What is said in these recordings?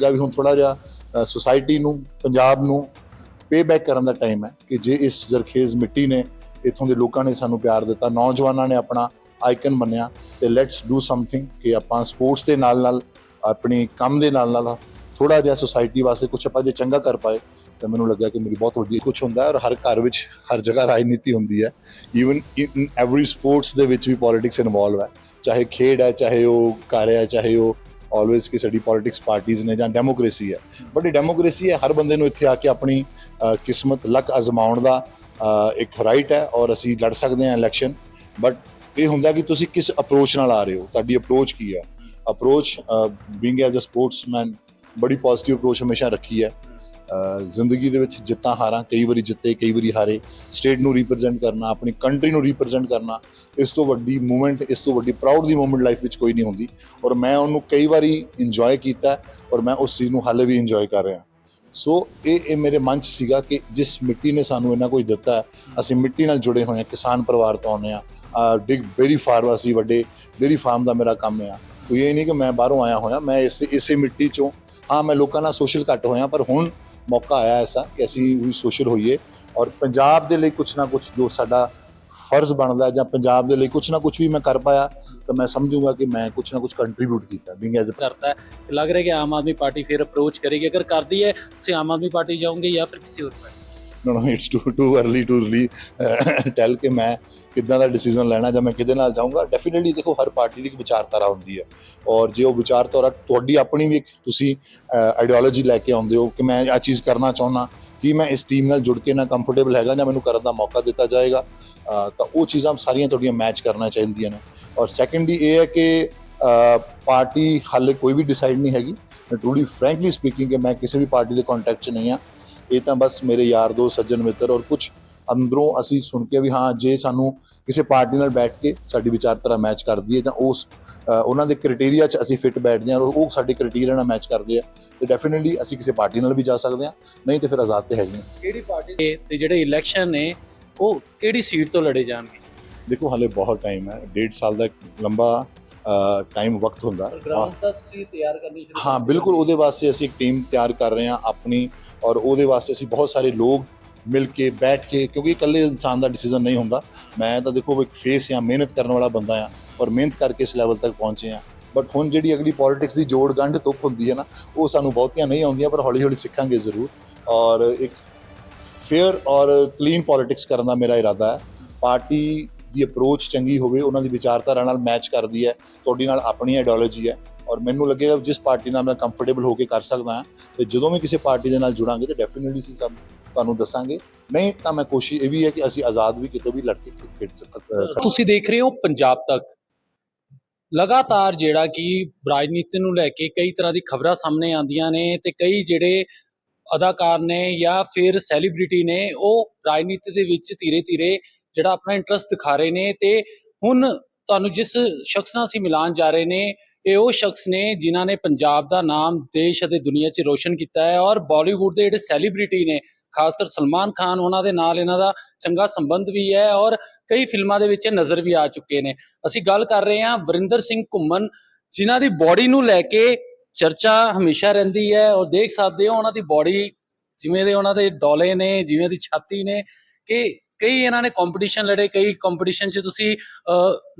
ਜਾਂ ਵੀ ਹੁਣ ਥੋੜਾ ਜਿਹਾ ਸੁਸਾਇਟੀ ਨੂੰ, ਪੰਜਾਬ ਨੂੰ ਪੇਬੈਕ ਕਰਨ ਦਾ ਟਾਈਮ ਹੈ ਕਿ ਜੇ ਇਸ ਜ਼ਰਖੇਜ਼ ਮਿੱਟੀ ਨੇ ਇਥੋਂ ਦੇ ਲੋਕਾਂ ਨੇ ਸਾਨੂੰ ਪਿਆਰ ਦਿੱਤਾ, ਨੌਜਵਾਨਾਂ ਨੇ ਆਪਣਾ ਆਈਕਨ ਮੰਨਿਆ ਤੇ ਲੈਟਸ ਡੂ ਸਮਥਿੰਗ ਕਿ ਆਪਾਂ ਸਪੋਰਟਸ ਦੇ ਨਾਲ ਨਾਲ, ਆਪਣੇ ਕੰਮ ਦੇ ਨਾਲ ਨਾਲ ਥੋੜਾ ਜਿਹਾ ਸੁਸਾਇਟੀ ਵਾਸਤੇ ਕੁਝ ਆਪਾਂ ਜੇ ਚੰਗਾ ਕਰ ਪਾਏ, ਤਾਂ ਮੈਨੂੰ ਲੱਗਾ ਕਿ ਮੇਰੀ ਬਹੁਤ ਵੱਡੀ ਕੁਝ ਹੁੰਦਾ ਹੈ ਔਰ ਹਰ ਘਰ ਵਿੱਚ, ਹਰ ਜਗ੍ਹਾ ਰਾਜਨੀਤੀ ਹੁੰਦੀ ਹੈ। ਈਵਨ ਇਨ ਐਵਰੀ ਸਪੋਰਟਸ ਦੇ ਵਿੱਚ ਵੀ ਪੋਲਿਟਿਕਸ ਇਨਵੋਲਵ ਹੈ। ਚਾਹੇ ਖੇਡ ਹੈ, ਚਾਹੇ ਉਹ ਘਰ ਹੈ, ਚਾਹੇ ਉਹ ਆਲਵੇਸ ਕਿ ਸਾਡੀ ਪੋਲਿਟਿਕਸ ਪਾਰਟੀਆਂ ਨੇ ਜਾਂ ਡੈਮੋਕ੍ਰੇਸੀ ਹੈ। ਬਟ ਇਹ ਡੈਮੋਕ੍ਰੇਸੀ ਹੈ, ਹਰ ਬੰਦੇ ਨੂੰ ਇੱਥੇ ਆ ਕੇ ਆਪਣੀ ਕਿਸਮਤ ਲੱਕ ਅਜ਼ਮਾਉਣ ਦਾ ਇੱਕ ਰਾਈਟ ਹੈ ਔਰ ਅਸੀਂ ਲੜ ਸਕਦੇ ਹਾਂ ਇਲੈਕਸ਼ਨ ਬਟ ਇਹ ਹੁੰਦਾ ਕਿ ਤੁਸੀਂ ਕਿਸ ਅਪਰੋਚ ਨਾਲ ਆ ਰਹੇ ਹੋ? ਤੁਹਾਡੀ ਅਪਰੋਚ ਕੀ ਹੈ? Approach being as a sportsman ਬੜੀ ਪੋਜ਼ਿਟਿਵ ਅਪਰੋਚ ਹਮੇਸ਼ਾ ਰੱਖੀ ਹੈ। ਜ਼ਿੰਦਗੀ ਦੇ ਵਿੱਚ ਜਿੱਤਾਂ ਹਾਰਾਂ, ਕਈ ਵਾਰੀ ਜਿੱਤੇ, ਕਈ ਵਾਰੀ ਹਾਰੇ ਸਟੇਟ ਨੂੰ ਰਿਪਰੈਜ਼ੈਂਟ ਕਰਨਾ, ਆਪਣੀ ਕੰਟਰੀ ਨੂੰ ਰਿਪਰੈਜ਼ੈਂਟ ਕਰਨਾ, ਇਸ ਤੋਂ ਵੱਡੀ ਮੂਵਮੈਂਟ ਇਸ ਤੋਂ ਵੱਡੀ ਪ੍ਰਾਊਡ ਦੀ ਮੂਵਮੈਂਟ ਲਾਈਫ ਵਿੱਚ ਕੋਈ ਨਹੀਂ ਹੁੰਦੀ ਔਰ ਮੈਂ ਉਹਨੂੰ ਕਈ ਵਾਰੀ ਇੰਜੋਏ ਕੀਤਾ ਔਰ ਮੈਂ ਉਸ ਚੀਜ਼ ਨੂੰ ਹਾਲੇ ਵੀ ਇੰਜੋਏ ਕਰ ਰਿਹਾ। ਸੋ ਇਹ ਇਹ ਮੇਰੇ ਮਨ 'ਚ ਸੀਗਾ ਕਿ ਜਿਸ ਮਿੱਟੀ ਨੇ ਸਾਨੂੰ ਇੰਨਾ ਕੁਝ ਦਿੱਤਾ, ਅਸੀਂ ਮਿੱਟੀ ਨਾਲ ਜੁੜੇ ਹੋਏ ਹਾਂ, ਕਿਸਾਨ ਪਰਿਵਾਰ ਤੋਂ ਆਉਂਦੇ ਆ ਡਿਗ ਬੇਰੀ ਫਾਰਮ ਅਸੀਂ ਵੱਡੇ ਡੇਰੀ ਫਾਰਮ ਦਾ ਮੇਰਾ ਕੰਮ ਆ। ਕੋਈ ਇਹ ਨਹੀਂ ਕਿ ਮੈਂ ਬਾਹਰੋਂ ਆਇਆ ਹੋਇਆ, ਮੈਂ ਇਸ, ਇਸੇ ਮਿੱਟੀ 'ਚੋਂ, ਹਾਂ, ਮੈਂ ਲੋਕਾਂ ਨਾਲ ਸੋਸ਼ਲ ਘੱਟ ਹੋਇਆ, ਪਰ ਹੁਣ ਮੌਕਾ ਆਇਆ ਐਸਾ ਕਿ ਅਸੀਂ ਵੀ ਸੋਸ਼ਲ ਹੋਈਏ ਔਰ ਪੰਜਾਬ ਦੇ ਲਈ ਕੁਝ ਨਾ ਕੁਝ ਜੋ ਸਾਡਾ ਫਰਜ਼ ਬਣਦਾ ਜਾਂ ਪੰਜਾਬ ਦੇ ਲਈ ਕੁਝ ਨਾ ਕੁਝ ਵੀ ਮੈਂ ਕਰ ਪਾਇਆ, ਤਾਂ ਮੈਂ ਸਮਝੂਗਾ ਕਿ ਮੈਂ ਕੁਝ ਨਾ ਕੁਝ ਕੰਟਰੀਬਿਊਟ ਕੀਤਾ ਬੀਇੰਗ ਐਜ਼ ਕਰਤਾ ਹੈ। ਲੱਗ ਰਿਹਾ ਕਿ ਆਮ ਆਦਮੀ ਪਾਰਟੀ ਫਿਰ ਅਪਰੋਚ ਕਰੇਗੀ। ਅਗਰ ਕਰਦੀ ਹੈ, ਤੁਸੀਂ ਆਮ ਆਦਮੀ ਪਾਰਟੀ ਜਾਓਗੇ ਜਾਂ ਫਿਰ ਕਿਸੇ ਹੋਰ party? No no it's too too early to really tell ਕਿ ਮੈਂ ਕਿੱਦਾਂ ਦਾ ਡਿਸੀਜਨ ਲੈਣਾ ਜਾਂ ਮੈਂ ਕਿਹਦੇ ਨਾਲ ਜਾਊਂਗਾ ਡੈਫੀਨਿਟਲੀ ਦੇਖੋ ਹਰ ਪਾਰਟੀ ਦੀ ਇੱਕ ਵਿਚਾਰਧਾਰਾ ਹੁੰਦੀ ਹੈ ਔਰ ਜੇ ਉਹ ਵਿਚਾਰਧਾਰਾ ਤੁਹਾਡੀ ਆਪਣੀ ਵੀ ਇੱਕ ਤੁਸੀਂ ਆਈਡੀਓਲੋਜੀ ਲੈ ਕੇ ਆਉਂਦੇ ਹੋ ਕਿ ਮੈਂ ਆ ਚੀਜ਼ ਕਰਨਾ ਚਾਹੁੰਦਾ ਕਿ ਮੈਂ ਇਸ ਟੀਮ ਨਾਲ ਜੁੜ ਕੇ ਨਾ ਕੰਫਰਟੇਬਲ ਹੈਗਾ ਜਾਂ ਮੈਨੂੰ ਕਰਨ ਦਾ ਮੌਕਾ ਦਿੱਤਾ ਜਾਏਗਾ ਤਾਂ ਉਹ ਚੀਜ਼ਾਂ ਸਾਰੀਆਂ ਤੁਹਾਡੀਆਂ ਮੈਚ ਕਰਨਾ ਚਾਹੀਦੀਆਂ ਨੇ ਔਰ ਸੈਕੰਡਲੀ ਇਹ ਹੈ ਕਿ ਪਾਰਟੀ ਹਾਲੇ ਕੋਈ ਵੀ ਡਿਸਾਈਡ ਨਹੀਂ ਹੈਗੀ ਟਰੂਲੀ ਫ੍ਰੈਂਕਲੀ ਸਪੀਕਿੰਗ ਕਿ ਮੈਂ ਕਿਸੇ ਵੀ ਪਾਰਟੀ ਦੇ ਕੰਟੈਕਟ 'ਚ ਨਹੀਂ ਆ ਇਹ ਤਾਂ ਬਸ ਮੇਰੇ ਯਾਰ ਦੋਸਤ ਸੱਜਣ ਮਿੱਤਰ ਔਰ ਕੁਝ ਅੰਦਰੋਂ ਅਸੀਂ ਸੁਣ ਕੇ ਵੀ ਹਾਂ ਜੇ ਸਾਨੂੰ ਕਿਸੇ ਪਾਰਟੀ ਨਾਲ ਬੈਠ ਕੇ ਸਾਡੀ ਵਿਚਾਰਧਾਰਾ ਮੈਚ ਕਰਦੀ ਹੈ ਤਾਂ ਉਸ ਉਹਨਾਂ ਦੇ ਕ੍ਰਾਈਟੇਰੀਆ 'ਚ ਅਸੀਂ ਫਿੱਟ ਬੈਠਦੇ ਹਾਂ ਔਰ ਉਹ ਸਾਡੇ ਕ੍ਰਾਈਟੇਰੀਆ ਨਾਲ ਮੈਚ ਕਰਦੇ ਆ ਤੇ ਡੈਫੀਨਿਟਲੀ ਅਸੀਂ ਕਿਸੇ ਪਾਰਟੀ ਨਾਲ ਵੀ ਜਾ ਸਕਦੇ ਹਾਂ ਨਹੀਂ ਤੇ ਫਿਰ ਆਜ਼ਾਦ ਤੇ ਹੈਗੇ। ਕਿਹੜੀ ਪਾਰਟੀ ਦੇ ਤੇ ਜਿਹੜੇ ਇਲੈਕਸ਼ਨ ਨੇ ਉਹ ਕਿਹੜੀ ਸੀਟ ਤੋਂ ਲੜੇ ਜਾਣਗੇ ਦੇਖੋ ਹਾਲੇ ਬਹੁਤ ਟਾਈਮ ਹੈ ਡੇਢ ਸਾਲ ਦਾ ਲੰਬਾ ਟਾਈਮ ਵਕਤ ਹੁੰਦਾ ਹੈ। ਬਿਲਕੁਲ ਉਹਦੇ ਵਾਸਤੇ ਅਸੀਂ ਇੱਕ ਟੀਮ ਤਿਆਰ ਕਰ ਰਹੇ ਹਾਂ ਆਪਣੀ ਔਰ ਉਹਦੇ ਵਾਸਤੇ ਅਸੀਂ ਬਹੁਤ ਸਾਰੇ ਲੋਕ ਮਿਲ ਕੇ, ਬੈਠ ਕੇ, ਕਿਉਂਕਿ ਇਕੱਲੇ ਇਨਸਾਨ ਦਾ ਡਿਸੀਜਨ ਨਹੀਂ ਹੁੰਦਾ। ਮੈਂ ਤਾਂ ਦੇਖੋ ਇੱਕ ਫੇਸ ਜਾਂ ਮਿਹਨਤ ਕਰਨ ਵਾਲਾ ਬੰਦਾ ਆ ਔਰ ਮਿਹਨਤ ਕਰਕੇ ਇਸ ਲੈਵਲ ਤੱਕ ਪਹੁੰਚੇ ਆ ਬਟ ਹੁਣ ਜਿਹੜੀ ਅਗਲੀ ਪੋਲਿਟਿਕਸ ਦੀ ਜੋੜ ਗੰਢ ਧੁੱਪ ਹੁੰਦੀ ਹੈ ਨਾ, ਉਹ ਸਾਨੂੰ ਬਹੁਤੀਆਂ ਨਹੀਂ ਆਉਂਦੀਆਂ, ਪਰ ਹੌਲੀ ਹੌਲੀ ਸਿੱਖਾਂਗੇ ਜ਼ਰੂਰ। ਔਰ ਇੱਕ ਫੇਅਰ ਔਰ ਕਲੀਨ ਪੋਲਿਟਿਕਸ ਕਰਨ ਦਾ ਮੇਰਾ ਇਰਾਦਾ ਹੈ। ਪਾਰਟੀ ਦੀ ਅਪਰੋਚ ਚੰਗੀ ਹੋਵੇ, ਉਹਨਾਂ ਦੀ ਵਿਚਾਰਧਾਰਾ ਨਾਲ ਮੈਚ ਕਰਦੀ ਹੈ, ਤੁਹਾਡੀ ਨਾਲ ਆਪਣੀ ਆਈਡੀਓਲੋਜੀ ਹੈ। ਔਰ ਮੈਨੂੰ ਲੱਗੇਗਾ ਜਿਸ ਪਾਰਟੀ ਨਾਲ ਮੈਂ ਕੰਫਰਟੇਬਲ ਹੋ ਕੇ ਕਰ ਸਕਦਾ ਹਾਂ, ਤੇ ਜਦੋਂ ਵੀ ਕਿਸੇ ਪਾਰਟੀ ਦੇ ਨਾਲ ਜੁੜਾਂਗੇ ਤੇ ਡੈਫੀਨਿਟਲੀ ਅਸੀਂ ਸਭ ਤੁਹਾਨੂੰ ਦੱਸਾਂਗੇ। ਨਹੀਂ ਤਾਂ ਮੈਂ ਕੋਸ਼ਿਸ਼ ਇਹ ਵੀ ਹੈ ਕਿ ਅਸੀਂ ਆਜ਼ਾਦ ਵੀ ਕਿਤੋਂ ਵੀ ਲੜ ਕੇ ਖੇਡ ਸਕ ਤੁਸੀਂ ਦੇਖ ਰਹੇ ਹੋ ਪੰਜਾਬ ਤੱਕ। ਲਗਾਤਾਰ ਜਿਹੜਾ ਕਿ ਰਾਜਨੀਤੀ ਨੂੰ ਲੈ ਕੇ ਕਈ ਤਰ੍ਹਾਂ ਦੀ ਖਬਰਾਂ ਸਾਹਮਣੇ ਆਉਂਦੀਆਂ ਨੇ ਤੇ ਕਈ ਜਿਹੜੇ ਅਦਾਕਾਰ ਨੇ ਜਾਂ ਫਿਰ ਸੈਲੀਬ੍ਰਿਟੀ ਨੇ, ਉਹ ਰਾਜਨੀਤੀ ਦੇ ਵਿੱਚ ਧੀਰੇ ਧੀਰੇ ਜਿਹੜਾ ਆਪਣਾ ਇੰਟਰਸਟ ਦਿਖਾ ਰਹੇ ਨੇ ਤੇ ਹੁਣ ਤੁਹਾਨੂੰ ਜਿਸ ਸ਼ਖਸ ਨਾਲ ਅਸੀਂ ਮਿਲਾਨ ਜਾ ਰਹੇ ਨੇ ਇਹ ਉਹ ਸ਼ਖਸ ਨੇ ਜਿਨ੍ਹਾਂ ਨੇ ਪੰਜਾਬ ਦਾ ਨਾਮ ਦੇਸ਼ ਅਤੇ ਦੁਨੀਆ 'ਚ ਰੋਸ਼ਨ ਕੀਤਾ ਹੈ ਔਰ ਬਾਲੀਵੁੱਡ ਦੇ ਜਿਹੜੇ ਸੈਲੀਬ੍ਰਿਟੀ ਨੇ ਖਾਸ ਕਰ ਸਲਮਾਨ ਖਾਨ, ਉਹਨਾਂ ਦੇ ਨਾਲ ਇਹਨਾਂ ਦਾ ਚੰਗਾ ਸੰਬੰਧ ਵੀ ਹੈ ਔਰ ਕਈ ਫਿਲਮਾਂ ਦੇ ਵਿੱਚ ਨਜ਼ਰ ਵੀ ਆ ਚੁੱਕੇ ਨੇ। ਅਸੀਂ ਗੱਲ ਕਰ ਰਹੇ ਹਾਂ ਵਰਿੰਦਰ ਸਿੰਘ ਘੁੰਮਣ, ਜਿਨ੍ਹਾਂ ਦੀ ਬਾਡੀ ਨੂੰ ਲੈ ਕੇ ਚਰਚਾ ਹਮੇਸ਼ਾ ਰਹਿੰਦੀ ਹੈ ਔਰ ਦੇਖ ਸਕਦੇ ਹੋ ਉਹਨਾਂ ਦੀ ਬਾਡੀ, ਜਿਵੇਂ ਦੇ ਉਹਨਾਂ ਦੇ ਡੋਲੇ ਨੇ, ਜਿਵੇਂ ਦੀ ਛਾਤੀ ਨੇ, ਕਿ ਕਈ ਇਹਨਾਂ ਨੇ ਕੰਪੀਟੀਸ਼ਨ ਲੜੇ, ਕਈ ਕੰਪੀਟੀਸ਼ਨ 'ਚ ਤੁਸੀਂ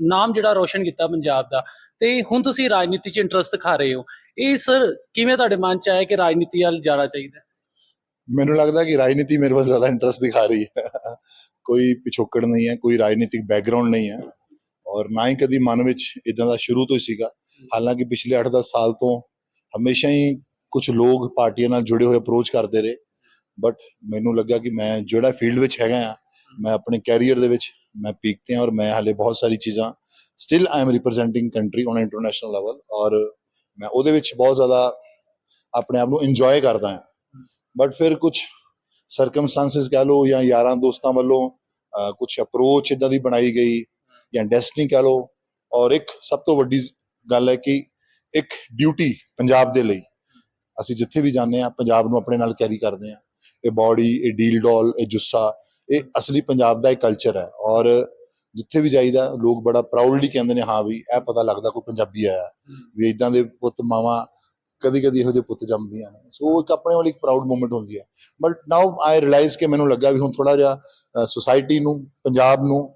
ਨਾਮ ਜਿਹੜਾ ਰੋਸ਼ਨ ਕੀਤਾ ਪੰਜਾਬ ਦਾ। ਤੇ ਹੁਣ ਤੁਸੀਂ ਰਾਜਨੀਤੀ 'ਚ ਇੰਟਰਸਟ ਦਿਖਾ ਰਹੇ ਹੋ। ਇਹ ਸਰ ਕਿਵੇਂ ਤੁਹਾਡੇ ਮਨ 'ਚ ਆਇਆ ਕਿ ਰਾਜਨੀਤੀ ਵੱਲ ਜਾਣਾ ਚਾਹੀਦਾ? ਮੈਨੂੰ ਲੱਗਦਾ ਕਿ ਰਾਜਨੀਤੀ ਮੇਰੇ ਵੱਲ ਜ਼ਿਆਦਾ ਇੰਟਰਸਟ ਦਿਖਾ ਰਹੀ ਹੈ। ਕੋਈ ਪਿਛੋਕੜ ਨਹੀਂ ਹੈ, ਕੋਈ ਰਾਜਨੀਤਿਕ ਬੈਕਗ੍ਰਾਉਂਡ ਨਹੀਂ ਹੈ। ਔਰ ਨਾ ਹੀ ਕਦੀ ਮਨ ਵਿੱਚ ਇਦਾਂ ਦਾ ਸ਼ੁਰੂ ਤੋਂ ਹੀ ਸੀਗਾ। ਹਾਲਾਂਕਿ ਪਿਛਲੇ 8-10 ਸਾਲ ਤੋਂ ਹਮੇਸ਼ਾ ਹੀ ਕੁਝ ਲੋਕ ਪਾਰਟੀਆਂ ਨਾਲ ਜੁੜੇ ਹੋਏ ਅਪਰੋਚ ਕਰਦੇ ਰਹੇ। ਬਟ ਮੈਨੂੰ ਲੱਗਾ ਕਿ ਮੈਂ ਜਿਹੜਾ ਫੀਲਡ ਵਿੱਚ ਹੈਗਾ ਆ ਮੈਂ ਆਪਣੇ ਕੈਰੀਅਰ ਦੇ ਵਿੱਚ ਮੈਂ ਪੀਕ ਤੇ ਹਾਂ ਔਰ ਮੈਂ ਹਾਲੇ ਬਹੁਤ ਸਾਰੀ ਚੀਜ਼ਾਂ still I am representing country on international level ਔਰ ਮੈਂ ਉਹਦੇ ਵਿੱਚ ਬਹੁਤ ਜ਼ਿਆਦਾ ਆਪਣੇ ਆਪ ਨੂੰ ਇੰਜੋਏ ਕਰਦਾ ਹਾਂ। ਬਟ ਫਿਰ ਕੁਝ ਸਰਕਮਸਟੈਂਸਸ ਕਹ ਲਓ ਜਾਂ ਯਾਰਾਂ ਦੋਸਤਾਂ ਵੱਲੋਂ ਕੁਝ ਅਪਰੋਚ ਇਦਾਂ ਦੀ ਬਣਾਈ ਗਈ ਜਾਂ ਡੈਸਟਨੀ ਕਹ ਲਓ ਔਰ ਇੱਕ ਸਭ ਤੋਂ ਵੱਡੀ ਗੱਲ ਹੈ ਕਿ ਇੱਕ ਡਿਊਟੀ ਪੰਜਾਬ ਦੇ ਲਈ ਅਸੀਂ ਜਿੱਥੇ ਵੀ ਜਾਂਦੇ ਆ ਪੰਜਾਬ ਨੂੰ ਆਪਣੇ ਨਾਲ ਕੈਰੀ ਕਰਦੇ ਆ ਇਹ ਬਾਡੀ ਇਹ ਡੀਲ ਡੋਲ ਇਹ ਜੁੱਸਾ ਇਹ ਅਸਲੀ ਪੰਜਾਬ ਦਾ ਇੱਕ ਕਲਚਰ ਹੈ ਔਰ ਜਿੱਥੇ ਵੀ ਜਾਈਦਾ ਲੋਕ ਬੜਾ ਪ੍ਰਾਊਡਲੀ ਕਹਿੰਦੇ ਨੇ ਹਾਂ ਵੀ ਇਹ ਪਤਾ ਲੱਗਦਾ ਕੋਈ ਪੰਜਾਬੀ ਆਇਆ ਵੀ ਇਦਾਂ ਦੇ ਪੁੱਤ ਮਾਵਾਂ ਕਦੀ ਕਦੀ ਇਹੋ ਜਿਹੇ ਪੁੱਤ ਜੰਮਦੀਆਂ ਨੇ। ਸੋ ਇੱਕ ਆਪਣੇ ਵਾਲੀ ਇੱਕ ਪ੍ਰਾਊਡ ਮੂਮੈਂਟ ਹੁੰਦੀ ਹੈ। ਬਟ ਨਾਓ ਆਈ ਰਿਅਲਾਈਜ਼ ਕਿ ਮੈਨੂੰ ਲੱਗਾ ਵੀ ਹੁਣ ਥੋੜਾ ਜਿਹਾ ਸੋਸਾਇਟੀ ਨੂੰ ਪੰਜਾਬ ਨੂੰ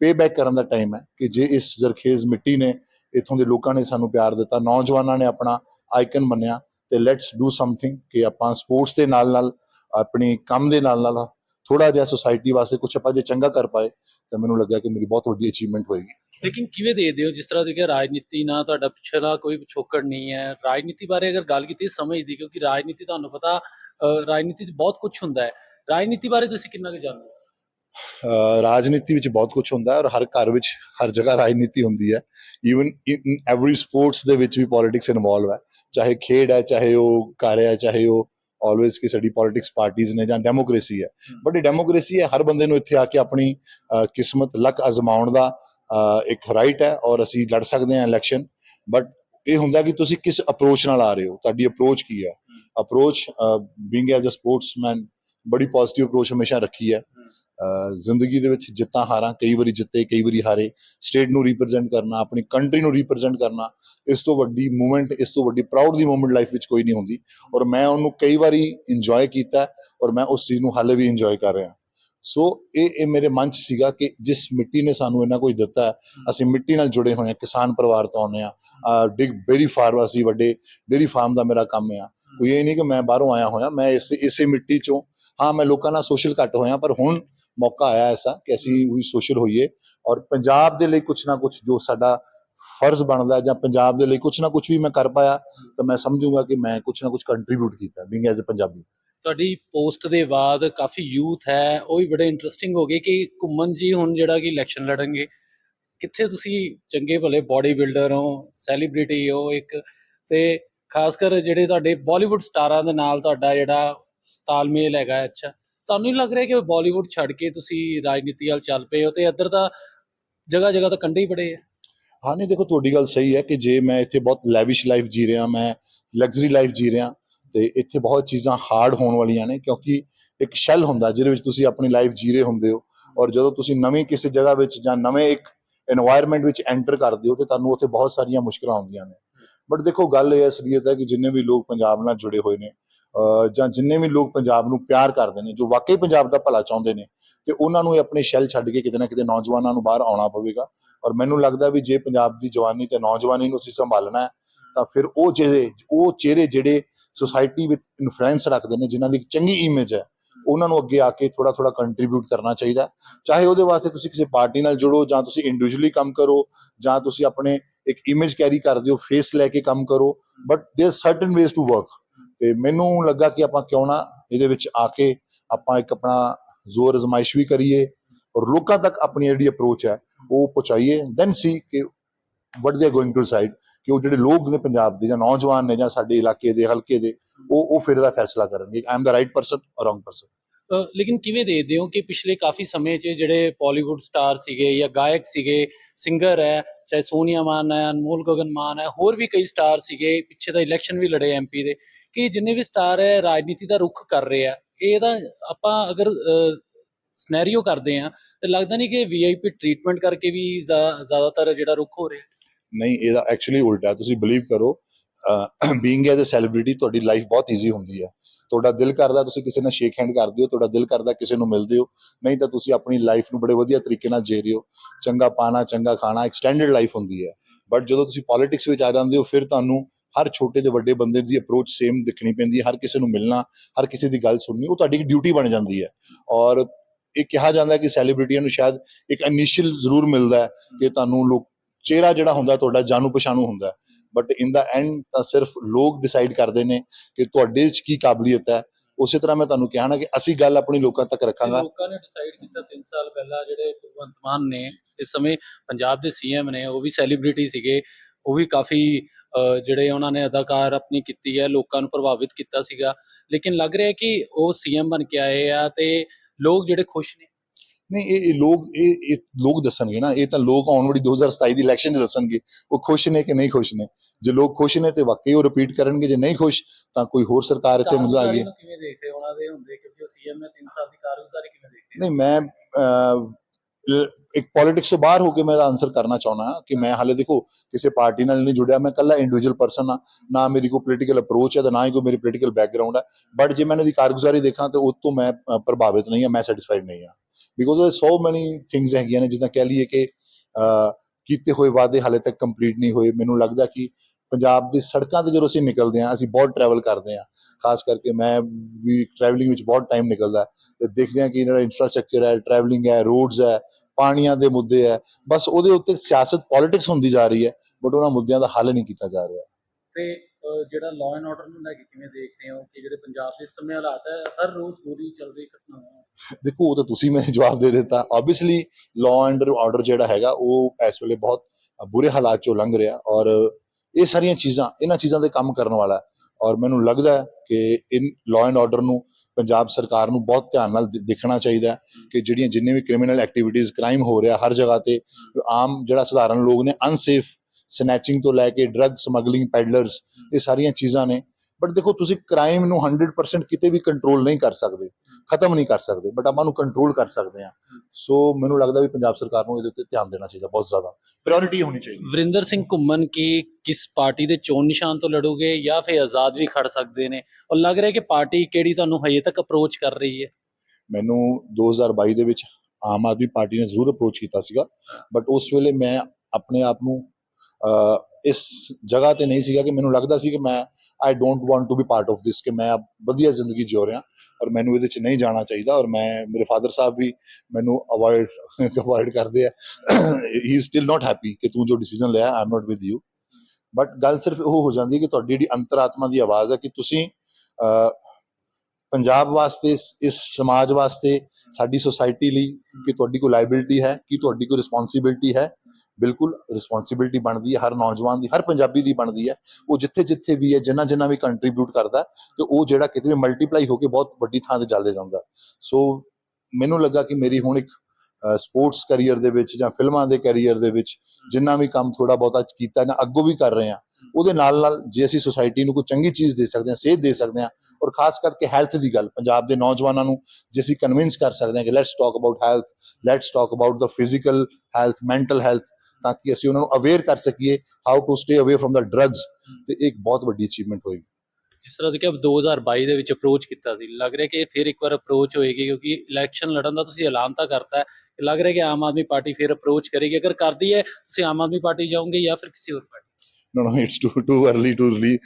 ਪੇ ਬੈਕ ਕਰਨ ਦਾ ਟਾਈਮ ਹੈ ਕਿ ਜੇ ਇਸ ਜ਼ਰਖੇਜ਼ ਮਿੱਟੀ ਨੇ ਇਥੋਂ ਦੇ ਲੋਕਾਂ ਨੇ ਸਾਨੂੰ ਪਿਆਰ ਦਿੱਤਾ ਨੌਜਵਾਨਾਂ ਨੇ ਆਪਣਾ ਆਈਕਨ ਮੰਨਿਆ ਤੇ ਲੈਟਸ ਡੂ ਸਮਥਿੰਗ ਕਿ ਆਪਾਂ ਸਪੋਰਟਸ ਦੇ ਨਾਲ ਨਾਲ ਆਪਣੀ ਕੰਮ ਦੇ ਨਾਲ ਨਾਲ ਥੋੜਾ ਜਿਹਾ ਸੋਸਾਇਟੀ ਵਾਸਤੇ ਕੁਝ ਆਪਾਂ ਜੇ ਚੰਗਾ ਕਰ ਪਾਏ ਤਾਂ ਮੈਨੂੰ ਲੱਗਾ ਕਿ ਮੇਰੀ ਬਹੁਤ ਵੱਡੀ ਅਚੀਵਮੈਂਟ ਹੋਏਗੀ। ਲੇਕਿਨ ਕਿਵੇਂ ਦੇਖਦੇ ਹੋ ਜਿਸ ਤਰ੍ਹਾਂ ਤੁਸੀਂ ਕਿਹਾ ਰਾਜਨੀਤੀ ਨਾਲ ਤੁਹਾਡਾ ਪਿਛਲਾ ਕੋਈ ਪਿਛੋਕੜ ਨਹੀਂ ਹੈ? ਰਾਜਨੀਤੀ ਬਾਰੇ ਅਗਰ ਗੱਲ ਕੀਤੀ ਸਮਝਦੀ ਕਿਉਂਕਿ ਰਾਜਨੀਤੀ ਤੁਹਾਨੂੰ ਪਤਾ ਰਾਜਨੀਤੀ 'ਚ ਬਹੁਤ ਕੁਝ ਹੁੰਦਾ ਹੈ। ਰਾਜਨੀਤੀ ਬਾਰੇ ਤੁਸੀਂ ਕਿੰਨਾ ਕੁ ਜਾਣਦੇ ਹੋ? ਰਾਜਨੀਤੀ ਵਿੱਚ ਬਹੁਤ ਕੁਝ ਹੁੰਦਾ ਹੈ ਔਰ ਹਰ ਘਰ ਵਿੱਚ ਹਰ ਜਗ੍ਹਾ ਰਾਜਨੀਤੀ ਹੁੰਦੀ ਹੈ। ਈਵਨ ਇਨ ਐਵਰੀ ਸਪੋਰਟਸ ਦੇ ਵਿੱਚ ਵੀ ਪੋਲਿਟਿਕਸ ਇਨਵੋਲਵ ਹੈ। ਚਾਹੇ ਖੇਡ ਹੈ ਚਾਹੇ ਉਹ ਘਰ ਹੈ ਚਾਹੇ ਉਹ ਆਲਵੇਸ ਕਿ ਸਾਡੀ ਪੋਲਿਟਿਕਸ ਪਾਰਟੀਆਂ ਨੇ ਜਾਂ ਡੈਮੋਕ੍ਰੇਸੀ ਹੈ। ਬਟ ਇਹ ਡੈਮੋਕ੍ਰੇਸੀ ਹੈ ਹਰ ਬੰਦੇ ਨੂੰ ਇੱਥੇ ਆ ਕੇ ਆਪਣੀ ਕਿਸਮਤ ਲੱਕ ਅਜ਼ਮਾਉਣ ਦਾ ਇੱਕ ਰਾਈਟ ਹੈ ਔਰ ਅਸੀਂ ਲੜ ਸਕਦੇ ਹਾਂ ਇਲੈਕਸ਼ਨ ਬਟ ਇਹ ਹੁੰਦਾ ਕਿ ਤੁਸੀਂ ਕਿਸ ਅਪਰੋਚ ਨਾਲ ਆ ਰਹੇ ਹੋ? ਤੁਹਾਡੀ ਅਪਰੋਚ ਕੀ ਹੈ? Approach being as a sportsman ਬੜੀ ਪੋਜ਼ਿਟਿਵ ਅਪਰੋਚ ਹਮੇਸ਼ਾ ਰੱਖੀ ਹੈ। ਜ਼ਿੰਦਗੀ ਦੇ ਵਿੱਚ ਜਿੱਤਾਂ ਹਾਰਾਂ ਕਈ ਵਾਰੀ ਜਿੱਤੇ ਕਈ ਵਾਰੀ ਹਾਰੇ ਸਟੇਟ ਨੂੰ ਰਿਪਰੈਜ਼ੈਂਟ ਕਰਨਾ ਆਪਣੀ ਕੰਟਰੀ ਨੂੰ ਰਿਪਰੈਜ਼ੈਂਟ ਕਰਨਾ ਇਸ ਤੋਂ ਵੱਡੀ ਮੂਵਮੈਂਟ ਇਸ ਤੋਂ ਵੱਡੀ ਪ੍ਰਾਊਡ ਦੀ ਮੂਵਮੈਂਟ ਲਾਈਫ ਵਿੱਚ ਕੋਈ ਨਹੀਂ ਹੁੰਦੀ ਔਰ ਮੈਂ ਉਹਨੂੰ ਕਈ ਵਾਰੀ ਇੰਜੋਏ ਕੀਤਾ ਔਰ ਮੈਂ ਉਸ ਚੀਜ਼ ਨੂੰ ਹਾਲੇ ਵੀ ਇੰਜੋਏ ਕਰ ਰਿਹਾ। ਸੋ ਇਹ ਇਹ ਮੇਰੇ ਮਨ 'ਚ ਸੀਗਾ ਕਿ ਜਿਸ ਮਿੱਟੀ ਨੇ ਸਾਨੂੰ ਇੰਨਾ ਕੁਝ ਦਿੱਤਾ ਅਸੀਂ ਮਿੱਟੀ ਨਾਲ ਜੁੜੇ ਹੋਏ ਹਾਂ ਕਿਸਾਨ ਪਰਿਵਾਰ ਤੋਂ ਆਉਂਦੇ ਆ ਡਿਗ ਡੇਰੀ ਫਾਰਮ ਅਸੀਂ ਵੱਡੇ ਡੇਰੀ ਫਾਰਮ ਦਾ ਮੇਰਾ ਕੰਮ ਆ। ਕੋਈ ਇਹ ਨਹੀਂ ਕਿ ਮੈਂ ਬਾਹਰੋਂ ਆਇਆ ਹੋਇਆ ਮੈਂ ਇਸ ਇਸੇ ਮਿੱਟੀ 'ਚੋਂ ਹਾਂ ਮੈਂ ਲੋਕਾਂ ਨਾਲ ਸੋਸ਼ਲ ਘੱਟ ਹੋਇਆ ਪਰ ਹੁਣ ਮੌਕਾ ਆਇਆ ਐਸਾ ਕਿ ਅਸੀਂ ਵੀ ਸੋਸ਼ਲ ਹੋਈਏ ਔਰ ਪੰਜਾਬ ਦੇ ਲਈ ਕੁਝ ਨਾ ਕੁਝ ਜੋ ਸਾਡਾ ਫਰਜ਼ ਬਣਦਾ ਜਾਂ ਪੰਜਾਬ ਦੇ ਲਈ ਕੁਝ ਨਾ ਕੁਝ ਵੀ ਮੈਂ ਕਰ ਪਾਇਆ ਤਾਂ ਮੈਂ ਸਮਝੂੰਗਾ ਕਿ ਮੈਂ ਕੁਝ ਨਾ ਕੁਝ ਕੰਟਰੀਬਿਊਟ ਕੀਤਾ ਬੀਇੰਗ ਐਜ਼ ਅ ਪੰਜਾਬੀ। ਤੁਹਾਡੀ ਪੋਸਟ ਦੇ ਬਾਅਦ ਕਾਫੀ ਯੂਥ ਹੈ ਉਹ ਵੀ ਬੜੇ ਇੰਟਰਸਟਿੰਗ ਹੋ ਗਏ ਕਿ ਘੁੰਮਨ ਜੀ ਹੁਣ ਜਿਹੜਾ ਕਿ ਇਲੈਕਸ਼ਨ ਲੜਨਗੇ। ਕਿੱਥੇ ਤੁਸੀਂ ਚੰਗੇ ਭਲੇ ਬਾਡੀ ਬਿਲਡਰ ਹੋ ਸੈਲੀਬ੍ਰਿਟੀ ਹੋ ਇੱਕ ਤੇ ਖਾਸ ਕਰ ਜਿਹੜੇ ਤੁਹਾਡੇ ਬਾਲੀਵੁੱਡ ਸਟਾਰਾਂ ਦੇ ਨਾਲ ਤੁਹਾਡਾ ਜਿਹੜਾ ਤਾਲਮੇਲ ਹੈਗਾ ਅੱਛਾ। ਤੁਹਾਨੂੰ ਨਹੀਂ ਲੱਗ ਰਿਹਾ ਕਿ ਬਾਲੀਵੁੱਡ ਛੱਡ ਕੇ ਤੁਸੀਂ ਰਾਜਨੀਤੀ ਵੱਲ ਚੱਲ ਪਏ ਹੋ ਤੇ ਇੱਧਰ ਤਾਂ ਜਗ੍ਹਾ ਜਗ੍ਹਾ ਤਾਂ ਕੰਡੇ ਹੀ ਪੜੇ ਆ। ਹਾਂ, ਨਹੀਂ ਦੇਖੋ, ਤੁਹਾਡੀ ਗੱਲ ਸਹੀ ਹੈ ਕਿ ਜੇ ਮੈਂ ਇੱਥੇ ਬਹੁਤ ਲੈਵਿਸ਼ ਲਾਈਫ ਜੀ ਰਿਹਾ, ਮੈਂ ਲਗਜ਼ਰੀ ਲਾਈਫ ਜੀ ਰਿਹਾ, ਤੇ ਇੱਥੇ ਬਹੁਤ ਚੀਜ਼ਾਂ ਹਾਰਡ ਹੋਣ ਵਾਲੀਆਂ ਨੇ ਕਿਉਂਕਿ ਇੱਕ ਸ਼ੈਲ ਹੁੰਦਾ ਜਿਹਦੇ ਵਿੱਚ ਤੁਸੀਂ ਆਪਣੀ ਲਾਈਫ ਜੀ ਰਹੇ ਹੁੰਦੇ ਹੋ ਔਰ ਜਦੋਂ ਤੁਸੀਂ ਨਵੀਂ ਕਿਸੇ ਜਗ੍ਹਾ ਵਿੱਚ ਜਾਂ ਨਵੇਂ ਇੱਕ এনवायरमेंट ਵਿੱਚ ਐਂਟਰ ਕਰਦੇ ਹੋ ਤੇ ਤੁਹਾਨੂੰ ਉੱਥੇ ਬਹੁਤ ਸਾਰੀਆਂ ਮੁਸ਼ਕਲਾਂ ਆਉਂਦੀਆਂ ਨੇ। ਬਟ ਦੇਖੋ, ਗੱਲ ਇਹ ਅਸਲੀਅਤ ਹੈ ਕਿ ਜਿੰਨੇ ਵੀ ਲੋਕ ਪੰਜਾਬ ਨਾਲ ਜੁੜੇ ਹੋਏ ਨੇ ਜਾਂ ਜਿੰਨੇ ਵੀ ਲੋਕ ਪੰਜਾਬ ਨੂੰ ਪਿਆਰ ਕਰਦੇ ਨੇ ਜੋ ਵਾਕਈ ਪੰਜਾਬ ਦਾ ਭਲਾ ਚਾਹੁੰਦੇ ਨੇ ਤੇ ਉਹਨਾਂ ਨੂੰ ਇਹ ਆਪਣੇ ਸ਼ੈਲ ਛੱਡ ਕੇ ਕਿਤੇ ਨਾ ਕਿਤੇ ਨੌਜਵਾਨਾਂ ਨੂੰ ਬਾਹਰ ਆਉਣਾ ਪਵੇਗਾ ਔਰ ਮੈਨੂੰ ਲੱਗਦਾ ਵੀ ਜੇ ਪੰਜਾਬ ਦੀ ਜਵਾਨੀ ਤੇ ਨੌਜਵਾਨੀ ਨੂੰ ਅਸੀਂ ਸੰਭਾਲਣਾ ਹੈ ਤਾਂ ਫਿਰ ਉਹ ਜਿਹੜੇ ਉਹ ਚਿਹਰੇ ਜਿਹੜੇ ਸੁਸਾਇਟੀ ਵਿੱਚ ਇਨਫਲੂਐਂਸ ਰੱਖਦੇ ਨੇ ਜਿਨ੍ਹਾਂ ਦੀ ਇੱਕ ਚੰਗੀ ਇਮੇਜ ਹੈ ਉਹਨਾਂ ਨੂੰ ਅੱਗੇ ਆ ਕੇ ਥੋੜਾ ਥੋੜਾ ਕੰਟਰੀਬਿਊਟ ਕਰਨਾ ਚਾਹੀਦਾ ਹੈ। ਚਾਹੇ ਉਹਦੇ ਵਾਸਤੇ ਤੁਸੀਂ ਕਿਸੇ ਪਾਰਟੀ ਨਾਲ ਜੁੜੋ ਜਾਂ ਤੁਸੀਂ ਇੰਡੀਵਿਜੂਅਲੀ ਕੰਮ ਕਰੋ ਜਾਂ ਤੁਸੀਂ ਆਪਣੇ ਇੱਕ ਇਮੇਜ ਕੈਰੀ ਕਰਦੇ ਹੋ ਫੇਸ ਲੈ ਕੇ ਕੰਮ ਕਰੋ but there certain ways to work ਤੇ ਮੈਨੂੰ ਲੱਗਾ ਕਿ ਆਪਾਂ ਕਿਉਂ ਨਾ ਇਹਦੇ ਵਿੱਚ ਆ ਕੇ ਆਪਾਂ ਇੱਕ ਆਪਣਾ ਜ਼ੋਰ ਅਜ਼ਮਾਇਸ਼ ਵੀ ਕਰੀਏ ਔਰ ਲੋਕਾਂ ਤੱਕ ਆਪਣੀ ਜਿਹੜੀ ਅਪਰੋਚ ਹੈ, ਉਹ ਪਹੁੰਚਾਈਏ ਦੈਨ ਸੀ ਕਿ ਵਟ ਦੇ ਗੋਇੰਗ ਟੂ ਸਾਈਡ ਕਿ ਉਹ ਜਿਹੜੇ ਲੋਕ ਨੇ ਪੰਜਾਬ ਦੇ ਜਾਂ ਨੌਜਵਾਨ ਨੇ ਜਾਂ ਸਾਡੇ ਇਲਾਕੇ ਦੇ, ਹਲਕੇ ਦੇ, ਉਹ ਉਹ ਫਿਰ ਇਹਦਾ ਫੈਸਲਾ ਕਰਨਗੇ। I am the right person or wrong person ਲੇਕਿਨ ਕਿਵੇਂ ਦੇਖਦੇ ਹੋ ਕਿ ਪਿਛਲੇ ਕਾਫੀ ਸਮੇਂ 'ਚ ਜਿਹੜੇ ਬਾਲੀਵੁੱਡ ਸਟਾਰ ਸੀਗੇ ਜਾਂ ਗਾਇਕ ਸੀਗੇ ਸਿੰਗਰ ਹੈ, ਚਾਹੇ ਸੋਨੀਆ ਮਾਨ ਹੈ, ਅਨਮੋਲ ਗਗਨ ਮਾਨ ਹੈ, ਹੋਰ ਵੀ ਕਈ ਸਟਾਰ ਸੀਗੇ, ਪਿੱਛੇ ਤਾਂ ਇਲੈਕਸ਼ਨ ਵੀ ਲੜੇ ਐਮਪੀ ਦੇ, ਕਿ ਜਿੰਨੇ ਵੀ ਸਟਾਰ ਹੈ, ਰਾਜਨੀਤੀ ਦਾ ਰੁਖ ਕਰ ਰਹੇ ਆ। ਇਹਦਾ ਆਪਾਂ ਅਗਰ ਸਿਨੈਰੀਓ ਕਰਦੇ ਆ ਤੇ ਲੱਗਦਾ ਨਹੀਂ ਕਿ ਵੀਆਈਪੀ ਟ੍ਰੀਟਮੈਂਟ ਕਰਕੇ ਵੀ ਜ਼ਿਆਦਾਤਰ ਜਿਹੜਾ ਰੁਖ ਹੋ ਰਿਹਾ। ਨਹੀਂ, ਇਹਦਾ ਐਕਚੁਅਲੀ ਉਲਟਾ, ਤੁਸੀਂ ਬਲੀਵ ਕਰੋ ਬੀਇੰਗ ਐਜ਼ ਅ ਸੈਲੀਬ੍ਰਿਟੀ ਤੁਹਾਡੀ ਲਾਈਫ ਬਹੁਤ ਈਜ਼ੀ ਹੁੰਦੀ ਹੈ। ਤੁਹਾਡਾ ਦਿਲ ਕਰਦਾ ਤੁਸੀਂ ਕਿਸੇ ਨਾਲ ਸ਼ੇਕ ਹੈਂਡ ਕਰਦੇ ਹੋ ਤੁਹਾਡਾ ਦਿਲ ਕਰਦਾ ਕਿਸੇ ਨੂੰ ਮਿਲਦੇ ਹੋ ਨਹੀਂ ਤਾਂ ਤੁਸੀਂ ਆਪਣੀ ਲਾਈਫ ਨੂੰ ਬੜੇ ਵਧੀਆ ਤਰੀਕੇ ਨਾਲ ਜੀ ਰਹੇ ਹੋ। ਚੰਗਾ ਪਾਣਾ, ਚੰਗਾ ਖਾਣਾ ਐਕਸਟੈਂਡਡ ਲਾਈਫ ਹੁੰਦੀ ਹੈ। ਬਟ ਜਦੋਂ ਤੁਸੀਂ ਪੋਲਿਟਿਕਸ ਵਿੱਚ ਆ ਜਾਂਦੇ ਹੋ, ਫਿਰ ਤੁਹਾਨੂੰ ਹਰ ਛੋਟੇ ਤੇ ਵੱਡੇ ਬੰਦੇ ਦੀ ਅਪਰੋਚ ਸੇਮ ਦਿਖਣੀ ਪੈਂਦੀ ਹੈ। ਹਰ ਕਿਸੇ ਨੂੰ ਮਿਲਣਾ, ਹਰ ਕਿਸੇ ਦੀ ਗੱਲ ਸੁਣਨੀ, ਉਹ ਤੁਹਾਡੀ ਇੱਕ ਡਿਊਟੀ ਬਣ ਜਾਂਦੀ ਹੈ। ਔਰ ਇਹ ਕਿਹਾ ਜਾਂਦਾ ਕਿ ਸੈਲੀਬ੍ਰਿਟੀਆਂ ਨੂੰ ਸ਼ਾਇਦ ਇੱਕ ਇਨੀਸ਼ੀਅਲ ਜ਼ਰੂਰ ਮਿਲਦਾ ਹੈ ਕਿ ਤੁਹਾਨੂੰ ਲੋਕ ਚਿਹਰਾ ਜਿਹੜਾ ਹੁੰਦਾ ਤੁਹਾਡਾ ਜਾਣੂ ਪਛਾਣੂ ਹੁੰਦਾ ਬਟ ਇਨ ਦਾ ਐਂਡ ਤਾਂ ਸਿਰਫ ਲੋਕ ਡਿਸਾਈਡ ਕਰਦੇ ਨੇ ਕਿ ਤੁਹਾਡੇ ਵਿੱਚ ਕੀ ਕਾਬਲੀਅਤ ਹੈ। ਉਸੇ ਤਰ੍ਹਾਂ ਮੈਂ ਤੁਹਾਨੂੰ ਕਿਹਾ ਨਾ ਕਿ ਅਸੀਂ ਗੱਲ ਆਪਣੀ ਲੋਕਾਂ ਤੱਕ ਰੱਖਾਂਗਾ। ਲੋਕਾਂ ਨੇ ਡਿਸਾਈਡ ਕੀਤਾ 3 ਸਾਲ ਪਹਿਲਾਂ ਜਿਹੜੇ ਭਗਵੰਤ ਮਾਨ ਨੇ, ਇਸ ਸਮੇਂ ਪੰਜਾਬ ਦੇ ਸੀਐਮ ਨੇ, ਉਹ ਵੀ ਸੈਲੀਬ੍ਰਿਟੀ ਸੀਗੇ। ਉਹ ਵੀ ਕਾਫੀ ਜਿਹੜੇ ਉਹਨਾਂ ਨੇ ਅਦਾਕਾਰ ਆਪਣੀ ਕੀਤੀ ਹੈ, ਲੋਕਾਂ ਨੂੰ ਪ੍ਰਭਾਵਿਤ ਕੀਤਾ ਸੀਗਾ। ਲੇਕਿਨ ਲੱਗ ਰਿਹਾ ਕਿ ਉਹ ਸੀਐਮ ਬਣ ਕੇ ਆਏ ਆ ਤੇ ਲੋਕ ਜਿਹੜੇ ਖੁਸ਼ ਨੇ ਨਹੀਂ ਇਹ ਲੋਕ ਇਹ ਇਹ ਲੋਕ ਦੱਸਣਗੇ ਨਾ ਇਹ ਤਾਂ ਲੋਕ ਆਉਣ ਵਾਲੀ 2027 ਦੀ ਇਲੈਕਸ਼ਨ 'ਚ ਦੱਸਣਗੇ ਉਹ ਖੁਸ਼ ਨੇ ਕਿ ਨਹੀਂ ਖੁਸ਼ ਨੇ ਜੇ ਲੋਕ ਖੁਸ਼ ਨੇ ਤੇ ਵਾਕਈ ਉਹ ਰਿਪੀਟ ਕਰਨਗੇ ਜੇ ਨਹੀਂ ਖੁਸ਼ ਤਾਂ ਕੋਈ ਹੋਰ ਸਰਕਾਰ ਇੱਥੇ ਮੁਝਾ ਗਈ ਕਿਵੇਂ ਦੇਖਦੇ ਉਹਨਾਂ ਦੇ ਹੁੰਦੇ ਕਿਉਂਕਿ ਉਹ ਸੀਐਮ ਨੇ 3 ਸਾਲ ਦੀ ਕਾਰਗੁਜ਼ਾਰੀ ਕਿਵੇਂ ਦੇਖਦੇ? ਨਹੀਂ ਮੈਂ ਇੱਕ ਪੋਲਿਟਿਕਸ ਤੋਂ ਬਾਹਰ ਹੋ ਕੇ ਮੈਂ ਇਹਦਾ ਆਨਸਰ ਕਰਨਾ ਚਾਹੁੰਦਾ ਕਿ ਮੈਂ ਹਾਲੇ ਦੇਖੋ ਕਿਸੇ ਪਾਰਟੀ ਨਾਲ ਨਹੀਂ ਜੁੜਿਆ ਮੈਂ ਕੱਲਾ ਇੰਡੀਵਿਜੂਅਲ ਪਰਸਨ ਆ ਨਾ ਮੇਰੀ ਕੋਈ ਪੋਲੀਟੀਕਲ ਅਪਰੋਚ ਹੈ ਤੇ ਨਾ ਹੀ ਕੋਈ ਮੇਰੀ ਪੋਲੀਟੀਕਲ ਬੈਕਗ੍ਰਾਉਂਡ ਹੈ ਬਟ ਜੇ ਮੈਂ ਇਹਨਾਂ ਕਾਰਗੁਜ਼ਾਰੀ ਦੇਖਾਂ ਤੇ ਉਹ ਤੋਂ ਮੈਂ ਪ੍ਰਭਾਵਿਤ ਨਹੀਂ ਹਾਂ ਮੈਂ ਸੈਟੀਸਫਾਈਡ ਨਹੀਂ ਹਾਂ ਬਿਕੋਜ਼ ਸੋ ਮੈਨੀ ਥਿੰਗਸ ਹੈਗੀਆਂ ਨੇ ਜਿੱਦਾਂ ਕਹਿ ਲਈਏ ਕਿ ਕੀਤੇ ਹੋਏ ਵਾਅਦੇ ਹਾਲੇ ਤੱਕ ਕੰਪਲੀਟ ਨਹੀਂ ਹੋਏ ਮੈਨੂੰ ਲੱਗਦਾ ਕਿ ਪੰਜਾਬ ਦੀ ਸੜਕਾਂ ਤੇ ਜਦੋਂ ਅਸੀਂ ਨਿਕਲਦੇ ਹਾਂ ਅਸੀਂ ਬਹੁਤ ਟਰੈਵਲ ਕਰਦੇ ਹਾਂ ਖਾਸ ਕਰਕੇ ਮੈਂ ਵੀ ਟਰੈਵਲਿੰਗ ਵਿੱਚ ਬਹੁਤ ਟਾਈਮ ਨਿਕਲਦਾ ਹੈ ਤੇ ਦੇਖਦੇ ਹਾਂ ਕਿ ਇਹਨਾਂ ਦਾ ਇਨਫਰਾਸਟ੍ਰਕਚਰ ਹੈ ਟਰੈਵਲਿੰਗ ਹੈ ਰੋਡਸ ਹੈ ਪਾਣੀਆਂ ਦੇ ਮੁੱਦੇ ਹੈ ਬਸ ਉਹਦੇ ਉੱਤੇ ਸਿਆਸਤ ਪੋਲਿਟਿਕਸ ਹੁੰਦੀ ਜਾ ਰਹੀ ਹੈ ਬਟ ਉਹਨਾਂ ਮੁੱਦਿਆਂ ਦਾ ਹੱਲ ਨਹੀਂ ਕੀਤਾ ਜਾ ਰਿਹਾ। ਤੇ ਜਿਹੜਾ ਲਾਅ ਐਂਡ ਆਰਡਰ ਨੂੰ ਲੈ ਕੇ ਕਿਵੇਂ ਦੇਖਦੇ ਹੋ ਕਿ ਜਿਹੜੇ ਪੰਜਾਬ ਦੇ ਸਮੇਂ ਹਾਲਾਤ ਹੈ ਹਰ ਰੋਜ਼ ਗੋਲੀ ਚੱਲ ਰਹੀ ਘਟਨਾਵਾਂ ਦੇਖੋ ਉਹ ਤਾਂ ਤੁਸੀਂ ਮੈਨੂੰ ਜਵਾਬ ਦੇ ਦਿੱਤਾ। ਆਬਵੀਅਸਲੀ ਲਾਅ ਐਂਡ ਆਰਡਰ ਜਿਹੜਾ ਹੈਗਾ ਉਹ ਇਸ ਵੇਲੇ ਬਹੁਤ ਬੁਰੇ ਹਾਲਾਤ ਚੋਂ ਲੰਘ ਰਿਹਾ ਔਰ ਇਹ ਸਾਰੀਆਂ ਚੀਜ਼ਾਂ ਇਹਨਾਂ ਚੀਜ਼ਾਂ ਤੇ ਕੰਮ ਕਰਨ ਵਾਲਾ ਔਰ ਮੈਨੂੰ ਲੱਗਦਾ ਹੈ ਕਿ ਇਨ ਲਾਅ ਐਂਡ ਆਰਡਰ ਨੂੰ ਪੰਜਾਬ ਸਰਕਾਰ ਨੂੰ ਬਹੁਤ ਧਿਆਨ ਨਾਲ ਦੇਖਣਾ ਚਾਹੀਦਾ ਕਿ ਜਿਹੜੀਆਂ ਜਿੰਨੇ ਵੀ ਕ੍ਰਿਮੀਨਲ ਐਕਟੀਵਿਟੀਜ਼ ਕ੍ਰਾਈਮ ਹੋ ਰਿਹਾ ਹਰ ਜਗ੍ਹਾ ਤੇ, ਆਮ ਜਿਹੜਾ ਸਧਾਰਨ ਲੋਕ ਨੇ ਅਨਸੇਫ ਸਨੈਚਿੰਗ ਤੋਂ ਲੈ ਕੇ ਡਰੱਗ ਸਮਗਲਿੰਗ ਪੈਡਲਰਸ ਇਹ ਸਾਰੀਆਂ ਚੀਜ਼ਾਂ ਨੇ ਬਟ ਦੇਖੋ ਤੁਸੀਂ ਕ੍ਰਾਈਮ ਨੂੰ 100% ਕਿਤੇ ਵੀ ਕੰਟਰੋਲ ਨਹੀਂ ਕਰ ਸਕਦੇ। ਖਤਮ ਨਹੀਂ ਕਰ ਸਕਦੇ ਬਟ ਆਪਾਂ ਨੂੰ ਕੰਟਰੋਲ ਕਰ ਸਕਦੇ ਹਾਂ। ਸੋ ਮੈਨੂੰ ਲੱਗਦਾ ਵੀ ਪੰਜਾਬ ਸਰਕਾਰ ਨੂੰ ਇਹਦੇ ਉੱਤੇ ਧਿਆਨ ਦੇਣਾ ਚਾਹੀਦਾ ਬਹੁਤ ਜ਼ਿਆਦਾ। ਪ੍ਰਾਇੋਰਟੀ ਹੋਣੀ ਚਾਹੀਦੀ। ਵਰਿੰਦਰ ਸਿੰਘ ਘੁੰਮਣ ਕੀ ਕਿਸ ਪਾਰਟੀ ਦੇ ਚੋਣ ਨਿਸ਼ਾਨ ਤੋਂ ਲੜੋਗੇ ਜਾਂ ਫਿਰ ਆਜ਼ਾਦ ਵੀ ਖੜ ਸਕਦੇ ਨੇ? ਔਰ ਲੱਗ ਰਿਹਾ ਕਿ ਪਾਰਟੀ ਕਿਹੜੀ ਤੁਹਾਨੂੰ ਹਜੇ ਤੱਕ ਅਪਰੋਚ ਕਰ ਰਹੀ ਹੈ? ਮੈਨੂੰ 2022 ਦੇ ਵਿੱਚ ਆਮ ਆਦਮੀ ਪਾਰਟੀ ਨੇ ਜ਼ਰੂਰ ਅਪਰੋਚ ਕੀਤਾ ਸੀਗਾ। ਬਟ ਉਸ ਵੇਲੇ ਮੈਂ ਆਪਣੇ ਆਪ ਨੂੰ ਇਸ ਜਗ੍ਹਾ ਤੇ ਨਹੀਂ ਸੀਗਾ ਕਿ ਮੈਨੂੰ ਲੱਗਦਾ ਸੀ ਕਿ ਮੈਂ I don't want to be part of this ਕਿ ਮੈਂ ਵਧੀਆ ਜ਼ਿੰਦਗੀ ਜਿਉ ਰਿਹਾ ਔਰ ਮੈਨੂੰ ਇਹਦੇ ਚ ਨਹੀਂ ਜਾਣਾ ਚਾਹੀਦਾ ਔਰ ਮੈਂ, ਮੇਰੇ ਫਾਦਰ ਸਾਹਿਬ ਵੀ ਮੈਨੂੰ ਅਵੋਇਡ ਅਵੋਇਡ ਕਰਦੇ ਆ। He is still not happy ਕਿ ਤੂੰ ਜੋ ਡਿਸੀਜਨ ਲਿਆ I am not with you but ਗੱਲ ਸਿਰਫ ਉਹ ਹੋ ਜਾਂਦੀ ਹੈ ਕਿ ਤੁਹਾਡੀ ਜਿਹੜੀ ਅੰਤਰਾਤਮਾ ਦੀ ਆਵਾਜ਼ ਹੈ ਕਿ ਤੁਸੀਂ ਪੰਜਾਬ ਵਾਸਤੇ, ਇਸ- ਇਸ ਸਮਾਜ ਵਾਸਤੇ, ਸਾਡੀ ਸੋਸਾਇਟੀ ਲਈ ਕਿ ਤੁਹਾਡੀ ਕੋਈ ਲਾਇਬਿਲਿਟੀ ਹੈ, ਕਿ ਤੁਹਾਡੀ ਕੋਈ ਰਿਸਪੌਂਸਿਬਿਲਟੀ ਹੈ ਬਿਲਕੁਲ ਰਿਸਪੌਂਸਿਬਿਲਟੀ ਬਣਦੀ ਹੈ ਹਰ ਨੌਜਵਾਨ ਦੀ ਹਰ ਪੰਜਾਬੀ ਦੀ ਬਣਦੀ ਹੈ। ਉਹ ਜਿੱਥੇ ਜਿੱਥੇ ਵੀ ਹੈ ਜਿੰਨਾ ਜਿੰਨਾ ਵੀ ਕੰਟਰੀਬਿਊਟ ਕਰਦਾ ਹੈ, ਤੇ ਉਹ ਜਿਹੜਾ ਕਿਤੇ ਵੀ ਮਲਟੀਪਲਾਈ ਹੋ ਕੇ ਬਹੁਤ ਵੱਡੀ ਥਾਂ ਤੇ ਚੱਲੇ ਜਾਂਦਾ ਸੋ ਮੈਨੂੰ ਲੱਗਾ ਕਿ ਮੇਰੀ ਹੁਣ ਇੱਕ ਸਪੋਰਟਸ ਕੈਰੀਅਰ ਦੇ ਵਿੱਚ ਜਾਂ ਫਿਲਮਾਂ ਦੇ ਕੈਰੀਅਰ ਦੇ ਵਿੱਚ ਜਿੰਨਾ ਵੀ ਕੰਮ ਥੋੜਾ ਬਹੁਤਾ ਕੀਤਾ ਜਾਂ ਅੱਗੋਂ ਵੀ ਕਰ ਰਹੇ ਹਾਂ ਉਹਦੇ ਨਾਲ ਨਾਲ ਜੇ ਅਸੀਂ ਸੋਸਾਇਟੀ ਨੂੰ ਕੋਈ ਚੰਗੀ ਚੀਜ਼ ਦੇ ਸਕਦੇ ਹਾਂ ਸੇਧ ਦੇ ਸਕਦੇ ਹਾਂ ਔਰ ਖਾਸ ਕਰਕੇ ਹੈਲਥ ਦੀ ਗੱਲ ਪੰਜਾਬ ਦੇ ਨੌਜਵਾਨਾਂ ਨੂੰ ਜੇ ਅਸੀਂ ਕਨਵਿੰਸ ਕਰ ਸਕਦੇ ਹਾਂ ਕਿ let's talk about health let's talk about the physical health mental health ਤਾਂ ਕਿ ਅਸੀਂ ਉਹਨਾਂ ਨੂੰ ਅਵੇਅਰ ਕਰ ਸਕੀਏ how to stay away from the drugs ਤੇ ਇੱਕ ਬਹੁਤ ਵੱਡੀ ਅਚੀਵਮੈਂਟ ਹੋਏਗੀ। ਜਿਸ ਤਰ੍ਹਾਂ ਕਿ 2022 ਦੇ ਵਿੱਚ ਅਪਰੋਚ ਕੀਤਾ ਸੀ ਲੱਗ ਰਿਹਾ ਕਿ ਇਹ ਫਿਰ ਇੱਕ ਵਾਰ ਅਪਰੋਚ ਹੋਏਗੀ ਕਿਉਂਕਿ ਇਲੈਕਸ਼ਨ ਲੜਨ ਦਾ ਤੁਸੀਂ ਐਲਾਨ ਤਾਂ ਕਰਤਾ ਹੈ। ਲੱਗ ਰਿਹਾ ਕਿ ਆਮ ਆਦਮੀ ਪਾਰਟੀ ਫਿਰ ਅਪਰੋਚ ਕਰੇਗੀ। ਅਗਰ ਕਰਦੀ ਹੈ ਤੁਸੀਂ ਆਮ ਆਦਮੀ ਪਾਰਟੀ ਜਾਓਗੇ ਜਾਂ ਫਿਰ ਕਿਸੇ ਹੋਰ party? No no it's too too early to really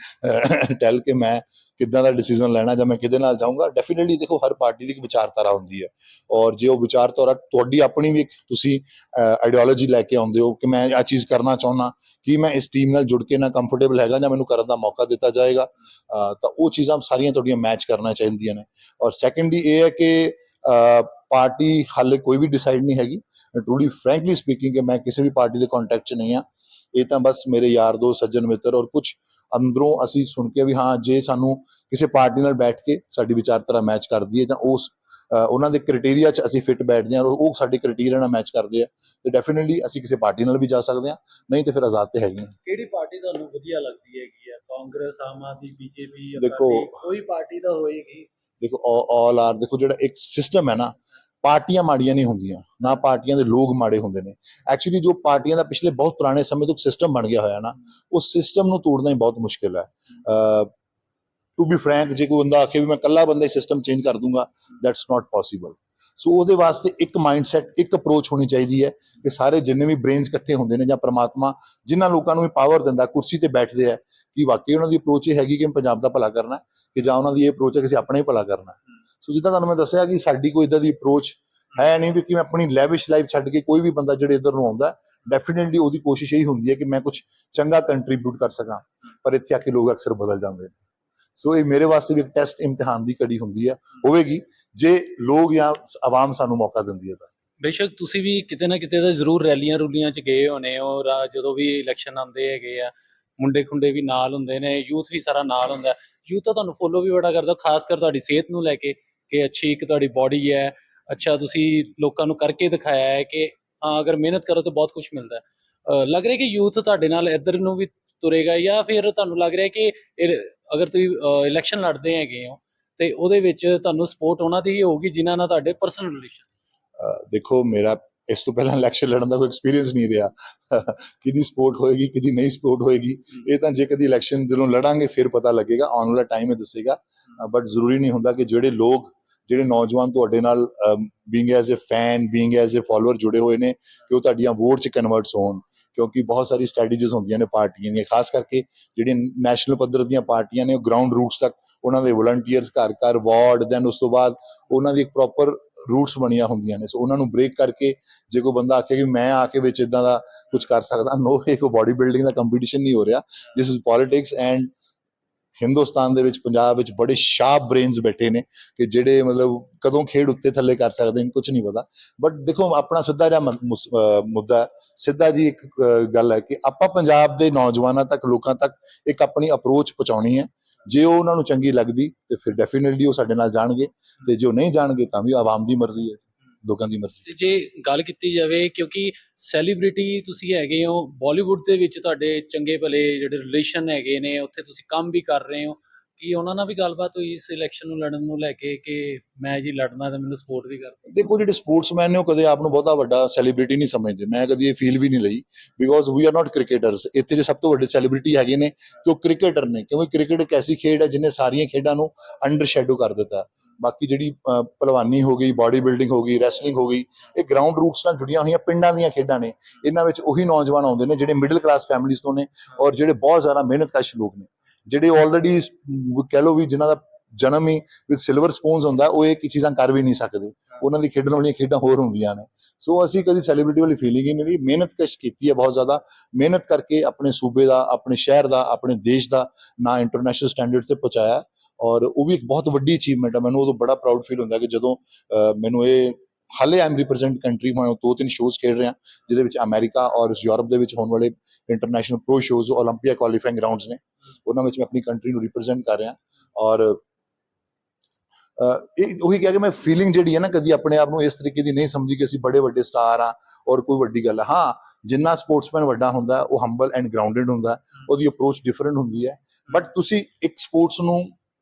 tell ਕੇ ਮੈਂ ਕਿੱਦਾਂ ਦਾ ਡਿਸੀਜਨ ਲੈਣਾ ਜਾਂ ਮੈਂ ਕਿਹਦੇ ਨਾਲ ਜਾਊਂਗਾ ਡੈਫੀਨਿਟਲੀ ਦੇਖੋ ਹਰ ਪਾਰਟੀ ਦੀ ਇੱਕ ਵਿਚਾਰਧਾਰਾ ਹੁੰਦੀ ਹੈ ਔਰ ਜੇ ਉਹ ਵਿਚਾਰਧਾਰਾ ਤੁਹਾਡੀ ਆਪਣੀ ਵੀ ਇੱਕ ਤੁਸੀਂ ਆਈਡੀਓਲੋਜੀ ਲੈ ਕੇ ਆਉਂਦੇ ਹੋ ਕਿ ਮੈਂ ਆ ਚੀਜ਼ ਕਰਨਾ ਚਾਹੁੰਦਾ ਕਿ ਮੈਂ ਇਸ ਟੀਮ ਨਾਲ ਜੁੜ ਕੇ ਨਾ ਕੰਫਰਟੇਬਲ ਹੈਗਾ ਜਾਂ ਮੈਨੂੰ ਕਰਨ ਦਾ ਮੌਕਾ ਦਿੱਤਾ ਜਾਏਗਾ ਤਾਂ ਉਹ ਚੀਜ਼ਾਂ ਸਾਰੀਆਂ ਤੁਹਾਡੀਆਂ ਮੈਚ ਕਰਨਾ ਚਾਹੀਦੀਆਂ ਨੇ ਔਰ ਸੈਕੰਡਲੀ ਇਹ ਹੈ ਕਿ ਪਾਰਟੀ ਹਾਲੇ ਕੋਈ ਵੀ ਡਿਸਾਈਡ ਨਹੀਂ ਹੈਗੀ ਟਰੂਲੀ ਫ੍ਰੈਂਕਲੀ ਸਪੀਕਿੰਗ ਕਿ ਮੈਂ ਕਿਸੇ ਵੀ ਪਾਰਟੀ ਦੇ ਕੰਟੈਕਟ 'ਚ ਨਹੀਂ ਆ ਇਹ ਤਾਂ ਬਸ ਮੇਰੇ ਯਾਰ ਦੋਸਤ ਸੱਜਣ ਮਿੱਤਰ ਔਰ ਕੁਝ ਅੰਦਰੋਂ ਅਸੀਂ ਸੁਣ ਕੇ ਵੀ ਹਾਂ ਜੇ ਸਾਨੂੰ ਕਿਸੇ ਪਾਰਟੀ ਨਾਲ ਬੈਠ ਕੇ ਸਾਡੀ ਵਿਚਾਰਧਾਰਾ ਮੈਚ ਕਰਦੀ ਹੈ ਜਾਂ ਉਸ ਉਹਨਾਂ ਦੇ ਕ੍ਰਾਈਟੇਰੀਆ 'ਚ ਅਸੀਂ ਫਿੱਟ ਬੈਠਦੇ ਹਾਂ ਔਰ ਉਹ ਸਾਡੇ ਕ੍ਰਾਈਟੇਰੀਆ ਨਾਲ ਮੈਚ ਕਰਦੇ ਆ ਤੇ ਡੈਫੀਨਿਟਲੀ ਅਸੀਂ ਕਿਸੇ ਪਾਰਟੀ ਨਾਲ ਵੀ ਜਾ ਸਕਦੇ ਹਾਂ ਨਹੀਂ ਤੇ ਫਿਰ ਆਜ਼ਾਦ ਤੇ ਹੈਗੇ ਕਿਹੜੀ ਪਾਰਟੀ ਤੁਹਾਨੂੰ ਵਧੀਆ ਲੱਗਦੀ ਹੈਗੀ ਹੈ? ਕਾਂਗਰਸ ਆਮ ਆਦਮੀ ਬੀਜੇਪੀ ਦੇਖੋ- ਕੋਈ ਪਾਰਟੀ ਤਾਂ ਹੋਏਗੀ। ਦੇਖੋ ਆਲ ਆਰ ਦੇਖੋ ਜਿਹੜਾ ਇੱਕ ਸਿਸਟਮ ਹੈ ਨਾ ਪਾਰਟੀਆਂ ਮਾੜੀਆਂ ਨਹੀਂ ਹੁੰਦੀਆਂ, ਨਾ ਪਾਰਟੀਆਂ ਦੇ ਲੋਕ ਮਾੜੇ ਹੁੰਦੇ ਨੇ। ਐਕਚੁਅਲੀ ਜੋ ਪਾਰਟੀਆਂ ਦਾ ਪਿਛਲੇ ਬਹੁਤ ਪੁਰਾਣੇ ਸਮੇਂ ਤੋਂ ਸਿਸਟਮ ਬਣ ਗਿਆ ਹੋਇਆ ਨਾ, ਉਸ ਸਿਸਟਮ ਨੂੰ ਤੋੜਨਾ ਹੀ ਬਹੁਤ ਮੁਸ਼ਕਿਲ ਹੈ। ਟੂ ਬੀ ਫ੍ਰੈਂਕ ਜੇ ਕੋਈ ਬੰਦਾ ਆਖੇ ਵੀ ਮੈਂ ਇਕੱਲਾ ਬੰਦਾ ਹੀ ਸਿਸਟਮ ਚੇਂਜ ਕਰ ਦੂੰਗਾ ਦੈਟਸ ਨਾਟ ਪੋਸੀਬਲ ਸੋ ਉਹਦੇ ਵਾਸਤੇ ਇੱਕ ਮਾਈਂਡਸੈਟ ਇੱਕ ਅਪਰੋਚ ਹੋਣੀ ਚਾਹੀਦੀ ਹੈ ਕਿ ਸਾਰੇ ਜਿੰਨੇ ਵੀ ਬ੍ਰੇਨਸ ਇਕੱਠੇ ਹੁੰਦੇ ਨੇ ਜਾਂ ਪ੍ਰਮਾਤਮਾ ਜਿਨ੍ਹਾਂ ਲੋਕਾਂ ਨੂੰ ਇਹ ਪਾਵਰ ਦਿੰਦਾ, ਕੁਰਸੀ ਤੇ ਬੈਠਦੇ ਆ, ਕਿ ਵਾਕਈ ਉਹਨਾਂ ਦੀ ਅਪਰੋਚ ਇਹ ਹੈਗੀ ਕਿ ਪੰਜਾਬ ਦਾ ਭਲਾ ਕਰਨਾ ਕਿ ਜਾਂ ਉਹਨਾਂ ਦੀ ਇਹ ਅਪਰੋਚ ਹੈ ਕਿ ਅਸੀਂ ਆਪਣਾ ਹੀ ਭਲਾ ਕਰਨਾ ਸੋ ਜਿੱਦਾਂ ਤੁਹਾਨੂੰ ਮੈਂ ਦੱਸਿਆ ਕਿ ਸਾਡੀ ਕੋਈ ਇਦਾਂ ਦੀ ਅਪਰੋਚ ਹੈ ਨਹੀਂ ਵੀ ਕਿ ਮੈਂ ਆਪਣੀ ਲੈਵਿਸ਼ ਲਾਈਫ ਛੱਡ ਕੇ ਕੋਈ ਵੀ ਬੰਦਾ ਜਿਹੜੇ ਇੱਧਰ ਨੂੰ ਆਉਂਦਾ ਡੈਫੀਨਿਟਲੀ ਉਹਦੀ ਕੋਸ਼ਿਸ਼ ਇਹੀ ਹੁੰਦੀ ਹੈ ਕਿ ਮੈਂ ਕੁਝ ਚੰਗਾ ਕੰਟਰੀਬਿਊਟ ਕਰ ਸਕਾਂ, ਪਰ ਇੱਥੇ ਆ ਕੇ ਲੋਕ ਅਕਸਰ ਬਦਲ ਜਾਂਦੇ ਨੇ। ਸੋ ਇਹ ਮੇਰੇ ਵਾਸਤੇ ਵੀ ਇੱਕ ਟੈਸਟ ਇਮਤਿਹਾਨ ਦੀ ਕੜੀ ਹੁੰਦੀ ਹੈ ਹੋਵੇਗੀ, ਜੇ ਲੋਕ ਜਾਂ ਆਵਾਮ ਸਾਨੂੰ ਮੌਕਾ ਦਿੰਦੀ ਹੈ ਤਾਂ। ਬੇਸ਼ੱਕ ਤੁਸੀਂ ਵੀ ਕਿਤੇ ਨਾ ਕਿਤੇ ਤਾਂ ਜ਼ਰੂਰ ਰੈਲੀਆਂ ਰੂਲੀਆਂ 'ਚ ਗਏ ਹੋਣੇ ਹੋ ਜਦੋਂ ਵੀ ਇਲੈਕਸ਼ਨ ਆਉਂਦੇ ਹੈਗੇ ਆ ਮੁੰਡੇ ਖੁੰਡੇ ਵੀ ਨਾਲ ਹੁੰਦੇ ਨੇ ਯੂਥ ਵੀ ਸਾਰਾ ਨਾਲ ਹੁੰਦਾ। ਯੂਥ ਤਾਂ ਤੁਹਾਨੂੰ ਫੋਲੋ ਵੀ ਬੜਾ ਕਰਦਾ, ਖਾਸ ਕਰ ਤੁਹਾਡੀ ਸਿਹਤ ਨੂੰ ਲੈ ਕੇ ਕਿ ਅੱਛੀ ਇੱਕ ਤੁਹਾਡੀ ਬਾਡੀ ਹੈ, ਅੱਛਾ ਤੁਸੀਂ ਲੋਕਾਂ ਨੂੰ ਕਰਕੇ ਦਿਖਾਇਆ ਹੈ ਕਿ ਹਾਂ, ਅਗਰ ਮਿਹਨਤ ਕਰੋ ਤਾਂ ਬਹੁਤ ਕੁਝ ਮਿਲਦਾ ਹੈ। ਲੱਗ ਰਿਹਾ ਕਿ ਯੂਥ ਤੁਹਾਡੇ ਨਾਲ ਇੱਧਰ ਨੂੰ ਵੀ ਤੁਰੇਗਾ ਜਾਂ ਫਿਰ ਤੁਹਾਨੂੰ ਲੱਗ ਰਿਹਾ ਕਿ ਅਗਰ ਤੁਸੀਂ ਇਲੈਕਸ਼ਨ ਲੜਦੇ ਹੈਗੇ ਹੋ ਤੇ ਉਹਦੇ ਵਿੱਚ ਤੁਹਾਨੂੰ ਸਪੋਰਟ ਉਹਨਾਂ ਦੀ ਹੀ ਹੋਊਗੀ ਜਿਨ੍ਹਾਂ ਨਾਲ ਤੁਹਾਡੇ ਪਰਸਨਲ ਰਿਲੇਸ਼ਨ ਦੇਖੋ ਮੇਰਾ ਇਸ ਤੋਂ ਪਹਿਲਾਂ ਇਲੈਕਸ਼ਨ ਲੜਨ ਦਾ ਕੋਈ ਐਕਸਪੀਰੀਅੰਸ ਨਹੀਂ ਰਿਹਾ। ਕਿਹਦੀ ਸਪੋਰਟ ਹੋਏਗੀ ਕਿਹਦੀ ਨਹੀਂ ਸਪੋਰਟ ਹੋਏਗੀ। ਇਹ ਤਾਂ ਜੇ ਕਦੀ ਇਲੈਕਸ਼ਨ ਜਦੋਂ ਲੜਾਂਗੇ ਫਿਰ ਪਤਾ ਲੱਗੇਗਾ। ਆਉਣ ਵਾਲਾ ਟਾਈਮ ਹੀ। ਦੱਸੇਗਾ ਬਟ ਜ਼ਰੂਰੀ ਨਹੀਂ ਹੁੰਦਾ ਕਿ ਜਿਹੜੇ ਲੋਕ ਜਿਹੜੇ ਨੌਜਵਾਨ ਤੁਹਾਡੇ ਨਾਲ being as a fan being as a follower ਜੁੜੇ ਹੋਏ ਨੇ ਕਿ ਉਹ ਤੁਹਾਡੀਆਂ ਵੋਟ ਚ ਕਨਵਰਟਸ ਹੋਣ। ਕਿਉਂਕਿ ਬਹੁਤ ਸਾਰੀ ਸਟ੍ਰੈਟਜੀਜ਼ ਹੁੰਦੀਆਂ ਨੇ ਪਾਰਟੀਆਂ ਦੀਆਂ, ਖਾਸ ਕਰਕੇ ਜਿਹੜੀਆਂ ਨੈਸ਼ਨਲ ਪੱਧਰ ਦੀਆਂ ਪਾਰਟੀਆਂ ਨੇ, ਉਹ ਗਰਾਊਂਡ ਰੂਟਸ ਤੱਕ ਉਹਨਾਂ ਦੇ ਵਲੰਟੀਅਰਸ ਘਰ ਘਰ ਵਾਰਡ ਦੈਨ ਉਸ ਤੋਂ ਬਾਅਦ ਉਹਨਾਂ ਦੀ ਇੱਕ ਪ੍ਰੋਪਰ ਰੂਟਸ ਬਣੀਆਂ ਹੁੰਦੀਆਂ ਨੇ। ਸੋ ਉਹਨਾਂ ਨੂੰ ਬ੍ਰੇਕ ਕਰਕੇ ਜੇ ਕੋਈ ਬੰਦਾ ਆਖੇ ਕਿ ਮੈਂ ਆ ਕੇ ਵਿੱਚ ਇਦਾਂ ਦਾ ਕੁਝ ਕਰ ਸਕਦਾ ਨੋ ਇਹ ਕੋਈ ਬਾਡੀ ਬਿਲਡਿੰਗ ਦਾ ਕੰਪੀਟੀਸ਼ਨ ਨਹੀਂ ਹੋ ਰਿਹਾ। This is politics and Hindustan ਦੇ ਵਿੱਚ, ਪੰਜਾਬ ਵਿੱਚ ਬੜੇ ਸ਼ਾਰਪ ਬ੍ਰੇਨਸ ਬੈਠੇ ਨੇ ਕਿ ਜਿਹੜੇ ਮਤਲਬ ਕਦੋਂ ਖੇਡ ਉੱਤੇ ਥੱਲੇ ਕਰ ਸਕਦੇ ਨੇ ਕੁਝ ਨਹੀਂ ਪਤਾ। ਬਟ ਦੇਖੋ, ਆਪਣਾ ਸਿੱਧਾ ਜਿਹਾ ਮੁੱਦਾ ਸਿੱਧਾ ਜੀ ਇੱਕ ਗੱਲ ਹੈ ਕਿ ਆਪਾਂ ਪੰਜਾਬ ਦੇ ਨੌਜਵਾਨਾਂ ਤੱਕ, ਲੋਕਾਂ ਤੱਕ ਇੱਕ ਆਪਣੀ ਅਪਰੋਚ ਪਹੁੰਚਾਉਣੀ ਹੈ। ਜੇ ਉਹ ਉਹਨਾਂ ਨੂੰ ਚੰਗੀ ਲੱਗਦੀ, ਤੇ ਫਿਰ ਡੈਫੀਨਿਟਲੀ ਉਹ ਸਾਡੇ ਨਾਲ ਜਾਣਗੇ। ਤੇ ਉਹ ਨਹੀਂ ਜਾਣਗੇ, ਤਾਂ ਵੀ ਆਵਾਮ ਦੀ ਮਰਜ਼ੀ ਹੈ। ਲੋਕਾਂ ਦੀ ਮਰਜ਼ੀ। ਤੇ ਜੇ ਗੱਲ ਕੀਤੀ ਜਾਵੇ, ਕਿਉਂਕਿ ਸੈਲੀਬ੍ਰਿਟੀ ਤੁਸੀਂ ਹੈਗੇ ਹੋ ਬਾਲੀਵੁੱਡ ਦੇ ਵਿੱਚ ਤੁਹਾਡੇ ਚੰਗੇ ਭਲੇ ਜਿਹੜੇ ਰਿਲੇਸ਼ਨ ਹੈਗੇ ਨੇ, ਉੱਥੇ ਤੁਸੀਂ ਕੰਮ ਵੀ ਕਰ ਰਹੇ ਹੋ। ਕੀ ਉਹਨਾਂ ਨਾਲ ਵੀ ਗੱਲਬਾਤ ਹੋਈ ਇਸ ਇਲੈਕਸ਼ਨ ਨੂੰ ਲੜਨ ਨੂੰ ਲੈ ਕੇ ਕਿ ਮੈਂ ਜੀ ਲੜਨਾ ਤਾਂ ਮੈਨੂੰ ਸਪੋਰਟ ਵੀ ਕਰ ਦੇਖੋ ਜਿਹੜੇ ਸਪੋਰਟਸਮੈਨ ਨੇ ਉਹ ਕਦੇ ਆਪ ਨੂੰ ਬਹੁਤਾ ਵੱਡਾ ਸੈਲੀਬ੍ਰਿਟੀ ਨਹੀਂ ਸਮਝਦੇ। ਮੈਂ ਕਦੀ ਇਹ ਫੀਲ ਵੀ ਨਹੀਂ ਲਈ because we are not cricketers ਇੱਥੇ ਜੇ ਸਭ ਤੋਂ ਵੱਡੇ ਸੈਲੀਬ੍ਰਿਟੀ ਹੈਗੇ ਨੇ ਕਿ ਉਹ ਕ੍ਰਿਕਟਰ ਨੇ ਕਿਉਂਕਿ ਕ੍ਰਿਕਟ ਇੱਕ ਐਸੀ ਖੇਡ ਹੈ ਜਿਹਨੇ ਸਾਰੀਆਂ ਖੇਡਾਂ ਨੂੰ ਅੰਡਰ ਸ਼ੈਡੋ ਕਰ ਦਿੱਤਾ। ਬਾਕੀ ਜਿਹੜੀ ਅਹ, ਭਲਵਾਨੀ ਹੋ ਗਈ ਬਾਡੀ ਬਿਲਡਿੰਗ ਹੋ ਗਈ ਰੈਸਲਿੰਗ ਹੋ ਗਈ ਇਹ ਗਰਾਊਂਡ ਰੂਟਸ ਨਾਲ ਜੁੜੀਆਂ ਹੋਈਆਂ ਪਿੰਡਾਂ ਦੀਆਂ ਖੇਡਾਂ ਨੇ। ਇਹਨਾਂ ਵਿੱਚ ਉਹੀ ਨੌਜਵਾਨ ਆਉਂਦੇ ਨੇ ਜਿਹੜੇ ਮਿਡਲ ਕਲਾਸ ਫੈਮਿਲੀਜ਼ ਤੋਂ ਨੇ ਔਰ ਜਿਹੜੇ ਬਹੁਤ ਜ਼ਿਆਦਾ ਮਿਹਨਤਕਸ਼ ਲੋਕ ਨੇ। ਜਿਹੜੇ ਆਲਰੇਡੀ ਕਹਿ ਲਓ ਵੀ ਜਿਨ੍ਹਾਂ ਦਾ ਜਨਮ ਹੀ ਵਿਦ ਸਿਲਵਰ ਸਪੂਨਸ ਹੁੰਦਾ ਉਹ ਇਹ ਕੀ ਚੀਜ਼ਾਂ ਕਰ ਵੀ ਨਹੀਂ ਸਕਦੇ ਉਹਨਾਂ ਦੀ ਖੇਡਣ ਵਾਲੀਆਂ ਖੇਡਾਂ ਹੋਰ ਹੁੰਦੀਆਂ ਨੇ ਸੋ ਅਸੀਂ ਕਦੀ ਸੈਲੀਬ੍ਰਿਟੀ ਵਾਲੀ ਫੀਲਿੰਗ ਹੀ ਨਹੀਂ ਲਈ ਮਿਹਨਤ ਕਸ਼ ਕੀਤੀ ਹੈ ਬਹੁਤ ਜ਼ਿਆਦਾ ਮਿਹਨਤ ਕਰਕੇ ਆਪਣੇ ਸੂਬੇ ਦਾ ਆਪਣੇ ਸ਼ਹਿਰ ਦਾ ਆਪਣੇ ਦੇਸ਼ ਦਾ ਨਾਂ ਇੰਟਰਨੈਸ਼ਨਲ ਸਟੈਂਡਰਡ ਤੇ ਪਹੁੰਚਾਇਆ ਹੈ। ਔਰ ਉਹ ਵੀ ਇੱਕ ਬਹੁਤ ਵੱਡੀ ਅਚੀਵਮੈਂਟ ਹੈ ਮੈਨੂੰ ਉਦੋਂ ਬੜਾ ਪ੍ਰਾਊਡ ਫੀਲ ਹੁੰਦਾ ਕਿ ਜਦੋਂ ਅਹ, ਮੈਨੂੰ ਇਹ ਹਾਲੇ ਆਮ ਰਿਪਰੈਜ਼ੈਂਟ ਕੰਟਰੀ ਮੈਂ ਦੋ ਤਿੰਨ ਸ਼ੋਜ਼ ਖੇਡ ਰਿਹਾ ਜਿਹਦੇ ਵਿੱਚ ਅਮਰੀਕਾ ਔਰ ਯੂਰਪ ਦੇ ਵਿੱਚ ਹੋਣ ਵਾਲੇ international pro shows 올림픽 qualifying rounds ਨੇ ਉਹਨਾਂ ਵਿੱਚ ਮੈਂ ਆਪਣੀ ਕੰਟਰੀ ਨੂੰ ਰਿਪਰੈਜ਼ੈਂਟ ਕਰ ਰਿਹਾ। ਔਰ ਇਹ ਉਹੀ ਕਿਹਾ ਕਿ ਮੈਂ ਫੀਲਿੰਗ ਜਿਹੜੀ ਹੈ ਨਾ ਕਦੀ ਆਪਣੇ ਆਪ ਨੂੰ ਇਸ ਤਰੀਕੇ ਦੀ ਨਹੀਂ ਸਮਝੀ ਕਿ ਅਸੀਂ ਬੜੇ ਵੱਡੇ ਸਟਾਰ ਆ ਔਰ ਕੋਈ ਵੱਡੀ ਗੱਲ ਹਾਂ, ਜਿੰਨਾ ਸਪੋਰਟਸਮੈਨ ਵੱਡਾ ਹੁੰਦਾ, ਉਹ ਹੰਬਲ ਐਂਡ ਗਰਾਊਂਡਡ ਹੁੰਦਾ, ਉਹਦੀ ਅਪਰੋਚ ਡਿਫਰੈਂਟ ਹੁੰਦੀ ਹੈ। ਬਟ ਤੁਸੀਂ ਇੱਕ ਸਪੋਰਟਸ ਨੂੰ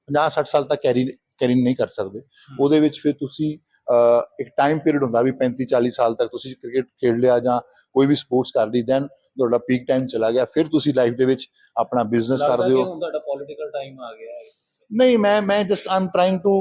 50 60 ਸਾਲ ਤੱਕ ਕੈਰੀ ਕੈਰੀ ਨਹੀਂ ਕਰ ਸਕਦੇ। ਉਹਦੇ ਵਿੱਚ ਫਿਰ ਤੁਸੀਂ ਇੱਕ ਟਾਈਮ ਪੀਰੀਅਡ ਹੁੰਦਾ ਵੀ 35 40 ਸਾਲ ਤੱਕ ਤੁਸੀਂ ਕ੍ਰਿਕਟ ਖੇਡ ਲਿਆ ਜਾਂ ਕੋਈ ਵੀ ਸਪੋਰਟਸ ਕਰ ਲਈ ਦੈਨ ਤੁਹਾਡਾ ਪੀਕ ਟਾਈਮ ਚਲਾ ਗਿਆ ਫਿਰ ਤੁਸੀਂ ਲਾਈਫ ਦੇ ਵਿੱਚ ਆਪਣਾ ਬਿਜ਼ਨਸ ਕਰਦੇ ਹੋ। ਤੁਹਾਡਾ ਪੋਲਿਟੀਕਲ ਟਾਈਮ ਆ ਗਿਆ ਨਹੀਂ ਮੈਂ ਮੈਂ ਜਸਟ ਆਮ ਟ੍ਰਾਈਂਗ ਟੂ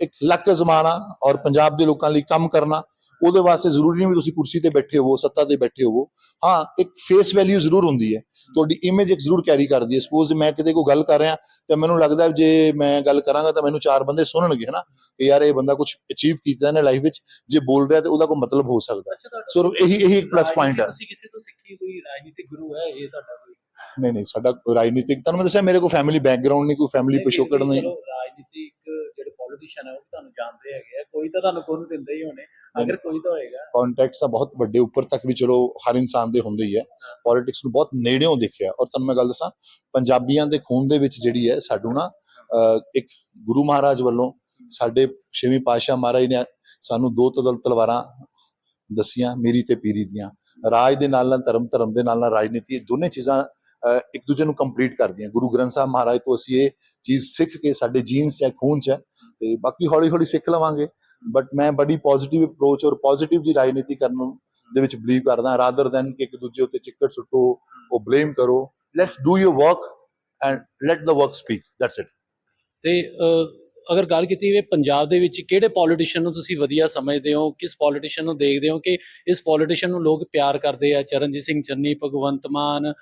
ਇੱਕ ਲੱਕ ਅਜ਼ਮਾਣਾ ਔਰ ਪੰਜਾਬ ਦੇ ਲੋਕਾਂ ਲਈ ਕੰਮ ਕਰਨਾ। ਉਹਦੇ ਵਾਸਤੇ ਜ਼ਰੂਰੀ ਨਹੀਂ ਵੀ ਤੁਸੀਂ ਕੁਰਸੀ ਤੇ ਬੈਠੇ ਹੋਵੋ ਸੱਤਾ ਤੇ ਬੈਠੇ ਹੋਵੋ। ਹਾਂ ਇੱਕ ਫੇਸ ਵੈਲਿਊ ਜ਼ਰੂਰ ਹੁੰਦੀ ਹੈ। ਤੁਹਾਡੀ ਇਮੇਜ ਇੱਕ ਜ਼ਰੂਰ ਕੈਰੀ ਕਰਦੀ ਹੈ। ਸਪੋਜ਼ ਮੈਂ ਕਿਤੇ ਕੋਈ ਗੱਲ ਕਰ ਰਿਹਾ ਤੇ ਮੈਨੂੰ ਲੱਗਦਾ ਜੇ ਮੈਂ ਗੱਲ ਕਰਾਂਗਾ ਤਾਂ ਮੈਨੂੰ ਚਾਰ ਬੰਦੇ ਸੁਣਨਗੇ ਹਨਾ? ਕਿ ਯਾਰ ਇਹ ਬੰਦਾ ਕੁਝ ਅਚੀਵ ਕੀਤਾ ਨੇ ਲਾਈਫ ਵਿੱਚ ਜੇ ਬੋਲ ਰਿਹਾ ਤੇ ਉਹਦਾ ਕੋਈ ਮਤਲਬ ਹੋ ਸਕਦਾ ਸੋ ਇਹੀ ਇਹੀ ਇੱਕ ਪਲੱਸ ਪੁਆਇੰਟ ਹੈ। ਤੁਸੀਂ ਕਿਸੇ ਤੋਂ ਸਿੱਖੀ ਕੋਈ ਰਾਜਨੀਤਿਕ ਗੁਰੂ ਹੈ ਇਹ ਤੁਹਾਡਾ ਕੋਈ? ਨਹੀਂ ਨਹੀਂ ਸਾਡਾ ਰਾਜਨੀਤਿਕ ਤੁਹਾਨੂੰ ਮੈਂ ਦੱਸਿਆ ਮੇਰੇ ਕੋਲ ਫੈਮਿਲੀ ਬੈਕਗ੍ਰਾਉਂਡ ਨਹੀਂ ਕੋਈ ਫੈਮਿਲੀ ਪਿਛੋਕੜ ਨਹੀਂ ਚਲੋ ਪੋਲੀਟੀਸ਼ੀਅਨ ਹੈ ਉਹ ਤੁਹਾਨੂੰ ਜਾਣਦੇ ਹੈਗੇ ਆ। ਕੋਈ ਤਾਂ ਤੁਹਾਨੂੰ ਗੁਣ ਦਿੰਦੇ ਹੀ ਹੋਣੇ ਅਗਰ ਕੋਈ ਤਾਂ ਹੋਏਗਾ। ਕੰਟੈਕਟਸ ਤਾਂ ਬਹੁਤ ਵੱਡੇ ਉੱਪਰ ਤੱਕ ਵੀ ਚਲੋ ਹਰ ਇਨਸਾਨ ਦੇ ਹੁੰਦੇ ਹੀ ਹੈ। ਪੋਲਿਟਿਕਸ ਨੂੰ ਬਹੁਤ ਨੇੜਿਓਂ ਦੇਖਿਆ। ਔਰ ਤੁਹਾਨੂੰ ਮੈਂ ਗੱਲ ਦੱਸਾਂ ਪੰਜਾਬੀਆਂ ਦੇ ਖੂਨ ਦੇ ਵਿੱਚ ਜਿਹੜੀ ਹੈ ਸਾਡੂ ਨਾ ਇੱਕ ਗੁਰੂ ਮਹਾਰਾਜ ਵੱਲੋਂ ਸਾਡੇ ਛੇਵੀਂ ਪਾਤਸ਼ਾਹ ਮਹਾਰਾਜ ਨੇ ਸਾਨੂੰ ਦੋ ਤਦਲ ਤਲਵਾਰਾਂ ਦਸੀਆਂ ਮੇਰੀ ਤੇ ਪੀਰੀ ਦੀਆਂ। ਰਾਜ ਦੇ ਨਾਲ ਨਾਲ ਧਰਮ ਧਰਮ ਦੇ ਨਾਲ ਨਾਲ ਰਾਜਨੀਤੀ ਦੋਨੇ ਚੀਜ਼ਾਂ ਇੱਕ ਦੂਜੇ ਨੂੰ ਕੰਪਲੀਟ ਕਰਦੀਆਂ ਗੁਰੂ ਗ੍ਰੰਥ ਸਾਹਿਬ ਮਹਾਰਾਜ ਤੋਂ ਅਸੀਂ ਇਹ ਚੀਜ਼ ਸਿੱਖ ਕੇ ਸਾਡੇ ਜੀਨਸ 'ਚ ਖੂਨ 'ਚ ਹੈ ਤੇ ਬਾਕੀ ਹੌਲੀ ਹੌਲੀ ਸਿੱਖ ਲਵਾਂਗੇ। ਬਟ ਮੈਂ ਬੜੀ ਪੋਜ਼ਿਟਿਵ ਅਪਰੋਚ ਔਰ ਪੋਜ਼ਿਟਿਵ ਜੀ ਰਾਜਨੀਤੀ ਕਰਨ ਦੇ ਵਿੱਚ ਬਲੀਵ ਕਰਦਾ ਰਾਦਰ ਦੈਨ ਕਿ ਇੱਕ ਦੂਜੇ ਉੱਤੇ ਚਿੱਕੜ ਸੁੱਟੋ, ਉਹ ਬਲੇਮ ਕਰੋ। Let's do your work and let the work speak that's it ਤੇ ਅਗਰ ਗੱਲ ਕੀਤੀ ਜਾਵੇ ਪੰਜਾਬ ਦੇ ਵਿੱਚ, ਕਿਹੜੇ ਪੋਲੀਟੀਸ਼ੀਅਨ ਨੂੰ ਤੁਸੀਂ ਵਧੀਆ ਸਮਝਦੇ ਹੋ? ਕਿਸ ਪੋਲੀਟੀਸ਼ੀਅਨ ਨੂੰ ਦੇਖਦੇ ਹੋ ਕਿ ਇਸ ਪੋਲੀਟੀਸ਼ੀਅਨ ਨੂੰ ਲੋਕ ਪਿਆਰ ਕਰਦੇ ਆ? ਚਰਨਜੀਤ ਸਿੰਘ ਚੰਨੀ, ਭਗਵੰਤ ਮਾਨ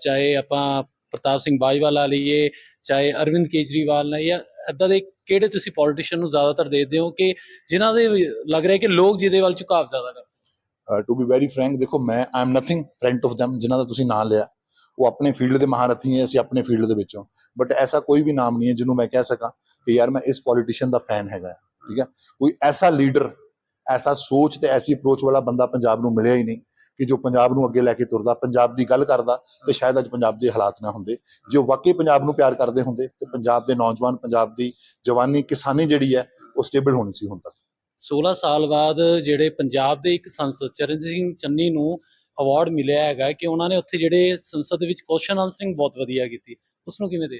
ਚਾਹੇ ਆਪਾਂ ਪ੍ਰਤਾਪ ਸਿੰਘ ਬਾਜਵਾ ਲਾ ਲਈਏ, ਚਾਹੇ ਅਰਵਿੰਦ ਕੇਜਰੀਵਾਲ ਨੇ ਜਾਂ ਇਦਾਂ ਦੇ ਕਿਹੜੇ ਤੁਸੀਂ ਪੋਲੀਟੀਸ਼ੀਅਨ ਨੂੰ ਜ਼ਿਆਦਾਤਰ ਦੇਖਦੇ ਹੋ ਕਿ ਜਿਨ੍ਹਾਂ ਦੇ ਲੱਗ ਰਿਹਾ ਕਿ ਲੋਕ ਜਿਹਦੇ ਵੱਲ ਝੁਕਾਵ ਜ਼ਿਆਦਾ ਕਰਦੇ ਟੂ ਬੀ ਵੈਰੀ ਫਰੈਂਕ ਦੇਖੋ ਮੈਂ I nothing front of them, ਜਿਨ੍ਹਾਂ ਦਾ ਤੁਸੀਂ ਨਾਮ ਲਿਆ। ਉਹ ਆਪਣੇ ਫੀਲਡ ਦੇ ਮਹਾਰਥੀ ਹੈ ਅਸੀਂ ਆਪਣੇ ਫੀਲਡ ਦੇ ਵਿੱਚੋਂ। ਬਟ ਐਸਾ ਕੋਈ ਵੀ ਨਾਮ ਨਹੀਂ ਹੈ ਜਿਹਨੂੰ ਮੈਂ ਕਹਿ ਸਕਾਂ ਕਿ ਯਾਰ ਮੈਂ ਇਸ ਪੋਲੀਟੀਸ਼ੀਅਨ ਦਾ ਫੈਨ ਹੈਗਾ ਠੀਕ ਹੈ? ਕੋਈ ਐਸਾ ਲੀਡਰ ਐਸਾ ਸੋਚ ਤੇ ਐਸੀ ਅਪਰੋਚ ਵਾਲਾ ਬੰਦਾ ਪੰਜਾਬ ਨੂੰ ਮਿਲਿਆ ਹੀ ਨਹੀਂ ਕਿ ਜੋ ਪੰਜਾਬ ਨੂੰ ਅੱਗੇ ਲੈ ਕੇ ਤੁਰਦਾ ਪੰਜਾਬ ਦੀ ਗੱਲ ਕਰਦਾ ਤੇ ਸ਼ਾਇਦ ਅੱਜ ਪੰਜਾਬ ਦੇ ਹਾਲਾਤ ਨਾ ਹੁੰਦੇ। ਜੇ ਉਹ ਵਾਕਈ ਪੰਜਾਬ ਨੂੰ ਪਿਆਰ ਕਰਦੇ ਹੁੰਦੇ ਤੇ ਪੰਜਾਬ ਦੇ ਨੌਜਵਾਨ ਪੰਜਾਬ ਦੀ ਜਵਾਨੀ ਕਿਸਾਨੀ ਜਿਹੜੀ ਹੈ ਉਹ ਸਟੇਬਲ ਹੋਣੀ ਸੀ ਹੁਣ ਤੱਕ। 16 ਸਾਲ ਬਾਅਦ ਜਿਹੜੇ ਪੰਜਾਬ ਦੇ ਇੱਕ ਸੰਸਦ ਚਰਨਜੀਤ ਸਿੰਘ ਚੰਨੀ ਨੂੰ ਅਵਾਰਡ ਮਿਲਿਆ ਹੈਗਾ ਕਿ ਉਹਨਾਂ ਨੇ ਉੱਥੇ ਜਿਹੜੇ ਸੰਸਦ ਦੇ ਵਿੱਚ ਕੁਐਸਚਨ ਆਨਸਰਿੰਗ ਬਹੁਤ ਵਧੀਆ ਕੀਤੀ। ਉਸ ਨੂੰ ਕਿਵੇਂ ਦੇ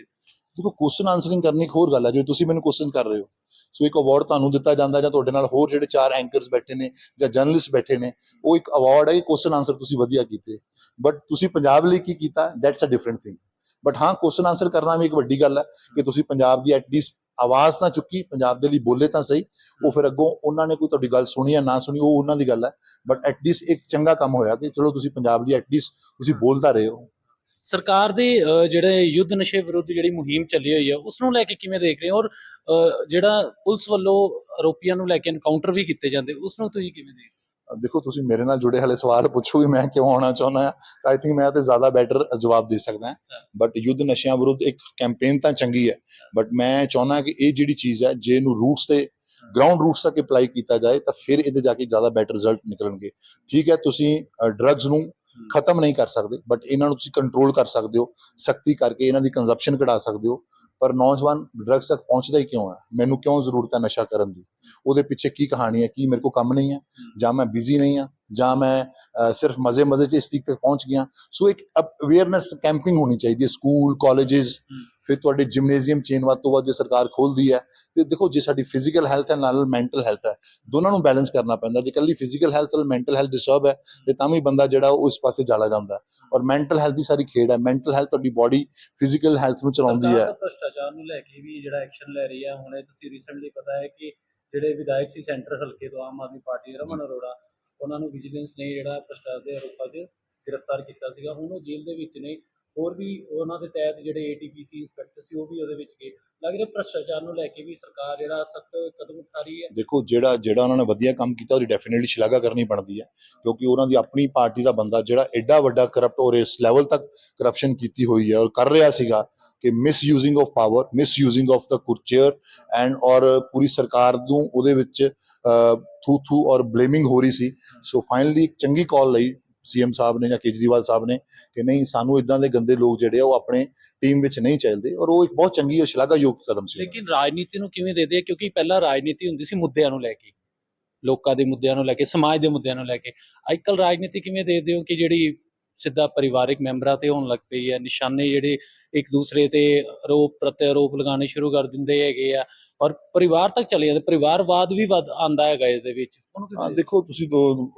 ਦੇਖੋ ਕੁਐਸਚਨ ਆਨਸਰਿੰਗ ਕਰਨੀ ਇੱਕ ਹੋਰ ਗੱਲ ਹੈ, ਜੇ ਤੁਸੀਂ ਮੈਨੂੰ ਕੁਐਸਚਨ ਕਰ ਰਹੇ ਹੋ। ਸੋ ਇੱਕ ਅਵਾਰਡ ਤੁਹਾਨੂੰ ਦਿੱਤਾ ਜਾਂਦਾ ਜਾਂ ਤੁਹਾਡੇ ਨਾਲ ਹੋਰ ਜਿਹੜੇ ਚਾਰ ਐਂਕਰਸ ਬੈਠੇ ਨੇ ਜਾਂ ਜਰਨਲਿਸਟ ਬੈਠੇ ਨੇ, ਉਹ ਇੱਕ ਅਵਾਰਡ ਹੈ ਕੁਐਸਚਨ ਆਨਸਰ ਤੁਸੀਂ ਵਧੀਆ ਕੀਤੇ। ਬਟ ਤੁਸੀਂ ਪੰਜਾਬ ਲਈ ਕੀ ਕੀਤਾ that's a different thing but ਹਾਂ ਕੁਐਸਚਨ ਆਨਸਰ ਕਰਨਾ ਵੀ ਇੱਕ ਵੱਡੀ ਗੱਲ ਹੈ ਕਿ ਤੁਸੀਂ ਪੰਜਾਬ ਦੀ ਐਟਲੀਸਟ ਆਵਾਜ਼ ਤਾਂ ਚੁੱਕੀ, ਪੰਜਾਬ ਦੇ ਲਈ ਬੋਲੇ ਤਾਂ ਸਹੀ, ਉਹ ਫਿਰ ਅੱਗੋਂ ਉਹਨਾਂ ਨੇ ਕੋਈ ਤੁਹਾਡੀ ਗੱਲ ਸੁਣੀ ਜਾਂ ਨਾ ਸੁਣੀ, ਉਹ ਉਹਨਾਂ ਦੀ ਗੱਲ ਹੈ। ਬਟ ਐਟਲੀਸਟ ਇੱਕ ਚੰਗਾ ਕੰਮ ਹੋਇਆ ਕਿ ਚਲੋ ਤੁਸੀਂ ਪੰਜਾਬ ਲਈ ਐਟਲੀਸਟ ਤੁਸੀਂ ਬੋਲਦਾ ਰਹੇ ਹੋ। ਸਰਕਾਰ ਦੇ ਜਿਹੜੇ ਯੁੱਧ ਨਸ਼ੇ ਵਿਰੁੱਧ ਜਿਹੜੀ ਮੁਹਿੰਮ ਚੱਲੀ ਹੋਈ ਹੈ ਉਸ ਨੂੰ ਲੈ ਕੇ ਕਿਵੇਂ ਦੇਖ ਰਹੇ ਹੋ? ਔਰ ਜਿਹੜਾ ਪੁਲਿਸ ਵੱਲੋਂ ਆਰੋਪੀਆਂ ਨੂੰ ਲੈ ਕੇ ਐਨਕਾਊਂਟਰ ਵੀ ਕੀਤੇ ਜਾਂਦੇ ਉਸ ਨੂੰ ਤੁਸੀਂ ਕਿਵੇਂ ਦੇਖ ਦੇਖੋ ਤੁਸੀਂ ਮੇਰੇ ਨਾਲ ਜੁੜੇ ਹਲੇ ਸਵਾਲ ਪੁੱਛੋਗੇ ਮੈਂ ਕਿਉਂ ਆਉਣਾ ਚਾਹੁੰਦਾ ਹਾਂ। ਆਈ ਥਿੰਕ ਮੈਂ ਤੇ ਜ਼ਿਆਦਾ ਬੈਟਰ ਜਵਾਬ ਦੇ ਸਕਦਾ ਹਾਂ। ਬਟ ਯੁੱਧ ਨਸ਼ਿਆਂ ਵਿਰੁੱਧ ਇੱਕ ਕੈਂਪੇਨ ਤਾਂ ਚੰਗੀ ਹੈ। ਬਟ ਮੈਂ ਚਾਹੁੰਦਾ ਕਿ ਇਹ ਜਿਹੜੀ ਚੀਜ਼ ਹੈ ਜੇ ਇਹਨੂੰ ਰੂਟਸ ਤੇ ਗਰਾਊਂਡ ਰੂਟਸ ਤੱਕ ਅਪਲਾਈ ਕੀਤਾ ਜਾਏ ਤਾਂ ਫਿਰ ਇਹਦੇ ਜਾ ਕੇ ਜ਼ਿਆਦਾ ਬੈਟਰ ਰਿਜ਼ਲਟ ਨਿਕਲਣਗੇ। ਠੀਕ ਹੈ ਤੁਸੀਂ ਡਰੱਗਸ ਨੂੰ ਖਤਮ ਨਹੀਂ ਕਰ ਸਕਦੇ ਬਟ ਇਹਨਾਂ ਨੂੰ ਤੁਸੀਂ ਕੰਟਰੋਲ ਕਰ ਸਕਦੇ ਹੋ ਸਖਤੀ ਕਰਕੇ ਇਹਨਾਂ ਦੀ ਕੰਜ਼ੰਪਸ਼ਨ ਘਟਾ ਸਕਦੇ ਹੋ। ਪਰ ਨੌਜਵਾਨ ਡਰੱਗਸ ਤੱਕ ਪਹੁੰਚਦਾ ਹੀ ਕਿਉਂ ਹੈ? ਮੈਨੂੰ ਕਿਉਂ ਜ਼ਰੂਰਤ ਹੈ ਨਸ਼ਾ ਕਰਨ ਦੀ? ਉਹਦੇ ਪਿੱਛੇ ਕੀ ਕਹਾਣੀ ਹੈ? ਕੀ ਮੇਰੇ ਕੋਲ ਕੰਮ ਨਹੀਂ ਹੈ? ਜਾਂ ਮੈਂ ਬਿਜ਼ੀ ਨਹੀਂ ਹਾਂ? ਜਾਂ ਮੈਂ ਸਿਰਫ ਮਜ਼ੇ ਮਜ਼ੇ 'ਚ ਇਸ ਤੀਕ ਤੱਕ ਪਹੁੰਚ ਗਿਆ? ਸੋ ਇੱਕ ਅਵੇਅਰਨੈਸ ਕੈਂਪਿੰਗ ਹੋਣੀ ਚਾਹੀਦੀ ਹੈ ਸਕੂਲ ਕਾਲਜਸ ਫਿਰ ਤੁਹਾਡੇ ਜਿਮਨੇਜ਼ੀਅਮ ਚੇਨ ਵੱਧ ਤੋਂ ਵੱਧ ਜੇ ਸਰਕਾਰ ਖੋਲਦੀ ਹੈ ਤੇ ਦੇਖੋ ਜੇ ਸਾਡੀ ਫਿਜ਼ੀਕਲ ਹੈਲਥ ਹੈ ਨਾਲ ਮੈਂਟਲ ਹੈਲਥ ਹੈ ਦੋਨਾਂ ਨੂੰ ਬੈਲੈਂਸ ਕਰਨਾ ਪੈਂਦਾ। ਜੇ ਕੱਲੀ ਫਿਜ਼ੀਕਲ ਹੈਲਥ ਨਾਲ ਮੈਂਟਲ ਹੈਲਥ ਡਿਸਟਰਬ ਹੈ ਤੇ ਤਾਂ ਵੀ ਬੰਦਾ ਜਿਹੜਾ ਉਹ ਉਸ ਪਾਸੇ ਚਲਾ ਜਾਂਦਾ। ਔਰ ਮੈਂਟਲ ਹੈਲਥ ਦੀ ਸਾਰੀ ਖੇਡ ਹੈ ਮੈਂਟਲ ਹੈਲਥ ਤੁਹਾਡੀ ਬਾਡੀ ਫਿਜ਼ੀਕਲ ਹੈਲਥ ਨੂੰ ਚਲਾਉਂਦੀ ਹੈ। ਭ੍ਰਸ਼ਟਾਚਾਰ ਨੂੰ ਲੈ ਕੇ ਵੀ ਜਿਹੜਾ ਐਕਸ਼ਨ ਲੈ ਰਹੀ ਹੈ। ਹੁਣੇ ਤੁਸੀਂ ਰੀਸੈਂਟਲੀ ਪਤਾ ਹੈ ਕਿ ਜਿਹੜੇ ਵਿਧਾਇਕ ਸੀ ਸੈਂਟਰ ਹਲਕੇ ਤੋਂ ਆਮ ਆਦਮੀ ਪਾਰਟੀ ਰਮਨ ਅਰੋੜਾ ਉਹਨਾਂ ਨੂੰ ਵਿਜੀਲੈਂਸ ਨੇ ਜਿਹੜਾ ਭ੍ਰਸ਼ਟਾਚਾਰ ਦੇ ਆਰੋਪਾਂ 'ਚ ਗ੍ਰਿਫਤਾਰ ਕੀਤਾ ਸੀਗਾ। ਹੁਣ ਉਹ ਜੇਲ੍ਹ ਦੇ ਵਿੱਚ ਨੇ। ਹੋਰ ਵੀ ਉਹਨਾਂ ਦੇ ਤਹਿਤ ਜਿਹੜੇ ਏਟੀਪੀਸੀ ਇੰਸਪੈਕਟਰ ਸੀ, ਉਹ ਵੀ ਉਹਦੇ ਵਿੱਚ ਗਏ। ਲੱਗ ਰਿਹਾ ਭ੍ਰਸ਼ਟਾਚਾਰ ਨੂੰ ਲੈ ਕੇ ਵੀ ਸਰਕਾਰ ਜਿਹੜਾ ਸਖਤ ਕਦਮ ਉਠਾ ਰਹੀ ਹੈ। ਦੇਖੋ, ਜਿਹੜਾ ਜਿਹੜਾ ਉਹਨਾਂ ਨੇ ਵਧੀਆ ਕੰਮ ਕੀਤਾ, ਉਹਦੀ ਡੈਫੀਨਿਟਲੀ ਸ਼ਲਾਘਾ ਕਰਨੀ ਬਣਦੀ ਹੈ, ਕਿਉਂਕਿ ਉਹਨਾਂ ਦੀ ਆਪਣੀ ਪਾਰਟੀ ਦਾ ਬੰਦਾ ਜਿਹੜਾ ਐਡਾ ਵੱਡਾ ਕਰਪਟ ਔਰ ਇਸ ਲੈਵਲ ਤੱਕ ਕਰਪਸ਼ਨ ਕੀਤੀ ਹੋਈ ਹੈ ਔਰ ਕਰ ਰਿਹਾ ਸੀਗਾ ਕਿ misusing of power misusing of the ਕੁਰਚੇਅਰ and ਔਰ ਪੂਰੀ ਸਰਕਾਰ ਨੂੰ ਉਹਦੇ ਵਿੱਚ ਥੂ ਥੂ ਔਰ ਬਲੇਮਿੰਗ ਹੋ ਰਹੀ ਸੀ। ਸੋ ਫਾਈਨਲੀ ਇੱਕ ਚੰਗੀ ਕਾਲ ਲਈ ਸੀਐਮ ਸਾਹਿਬ ਨੇ ਜਾਂ ਕੇਜਰੀਵਾਲ ਸਾਹਿਬ ਨੇ ਕਿ ਨਹੀਂ, ਸਾਨੂੰ ਇਦਾਂ ਦੇ ਗੰਦੇ ਲੋਕ ਜਿਹੜੇ ਆ, ਉਹ ਆਪਣੇ ਟੀਮ ਵਿੱਚ ਨਹੀਂ ਚਾਹੀਦੇ ਔਰ ਉਹ ਇੱਕ ਬਹੁਤ ਚੰਗੀ ਔਰ ਸ਼ਲਾਘਾਯੋਗ ਕਦਮ ਸੀ। ਲੇਕਿਨ ਰਾਜਨੀਤੀ ਨੂੰ ਕਿਵੇਂ ਦੇਖਦੇ ਆ ਕਿਉਂਕਿ ਪਹਿਲਾਂ ਰਾਜਨੀਤੀ ਹੁੰਦੀ ਸੀ ਮੁੱਦਿਆਂ ਨੂੰ ਲੈ ਕੇ, ਲੋਕਾਂ ਦੇ ਮੁੱਦਿਆਂ ਨੂੰ ਲੈ ਕੇ, ਸਮਾਜ ਦੇ ਮੁੱਦਿਆਂ ਨੂੰ ਲੈ ਕੇ। ਅੱਜਕੱਲ ਰਾਜਨੀਤੀ ਕਿਵੇਂ ਦੇਖਦੇ ਹੋ ਕਿ ਜਿਹੜੀ ਸਿੱਧਾ ਪਰਿਵਾਰਿਕ ਮੈਂਬਰਾਂ ਤੇ ਹੋਣ ਲੱਗ ਪਈ ਹੈ, ਨਿਸ਼ਾਨੇ ਜਿਹੜੇ ਇੱਕ ਦੂਸਰੇ ਤੇ ਆਰੋਪ ਪ੍ਰਤੀ ਆਰੋਪ ਲਗਾਉਣੇ ਸ਼ੁਰੂ ਕਰ ਦਿੰਦੇ ਹੈਗੇ ਆ ਔਰ ਪਰਿਵਾਰ ਤੱਕ ਚਲੇ ਜਾਂਦੇ ਪਰਿਵਾਰਵਾਦ ਵੀ ਵੱਧ ਆਂਦਾ ਹੈਗਾ ਇਹਦੇ ਵਿੱਚ। ਉਹਨੂੰ ਹਾਂ ਦੇਖੋ ਤੁਸੀਂ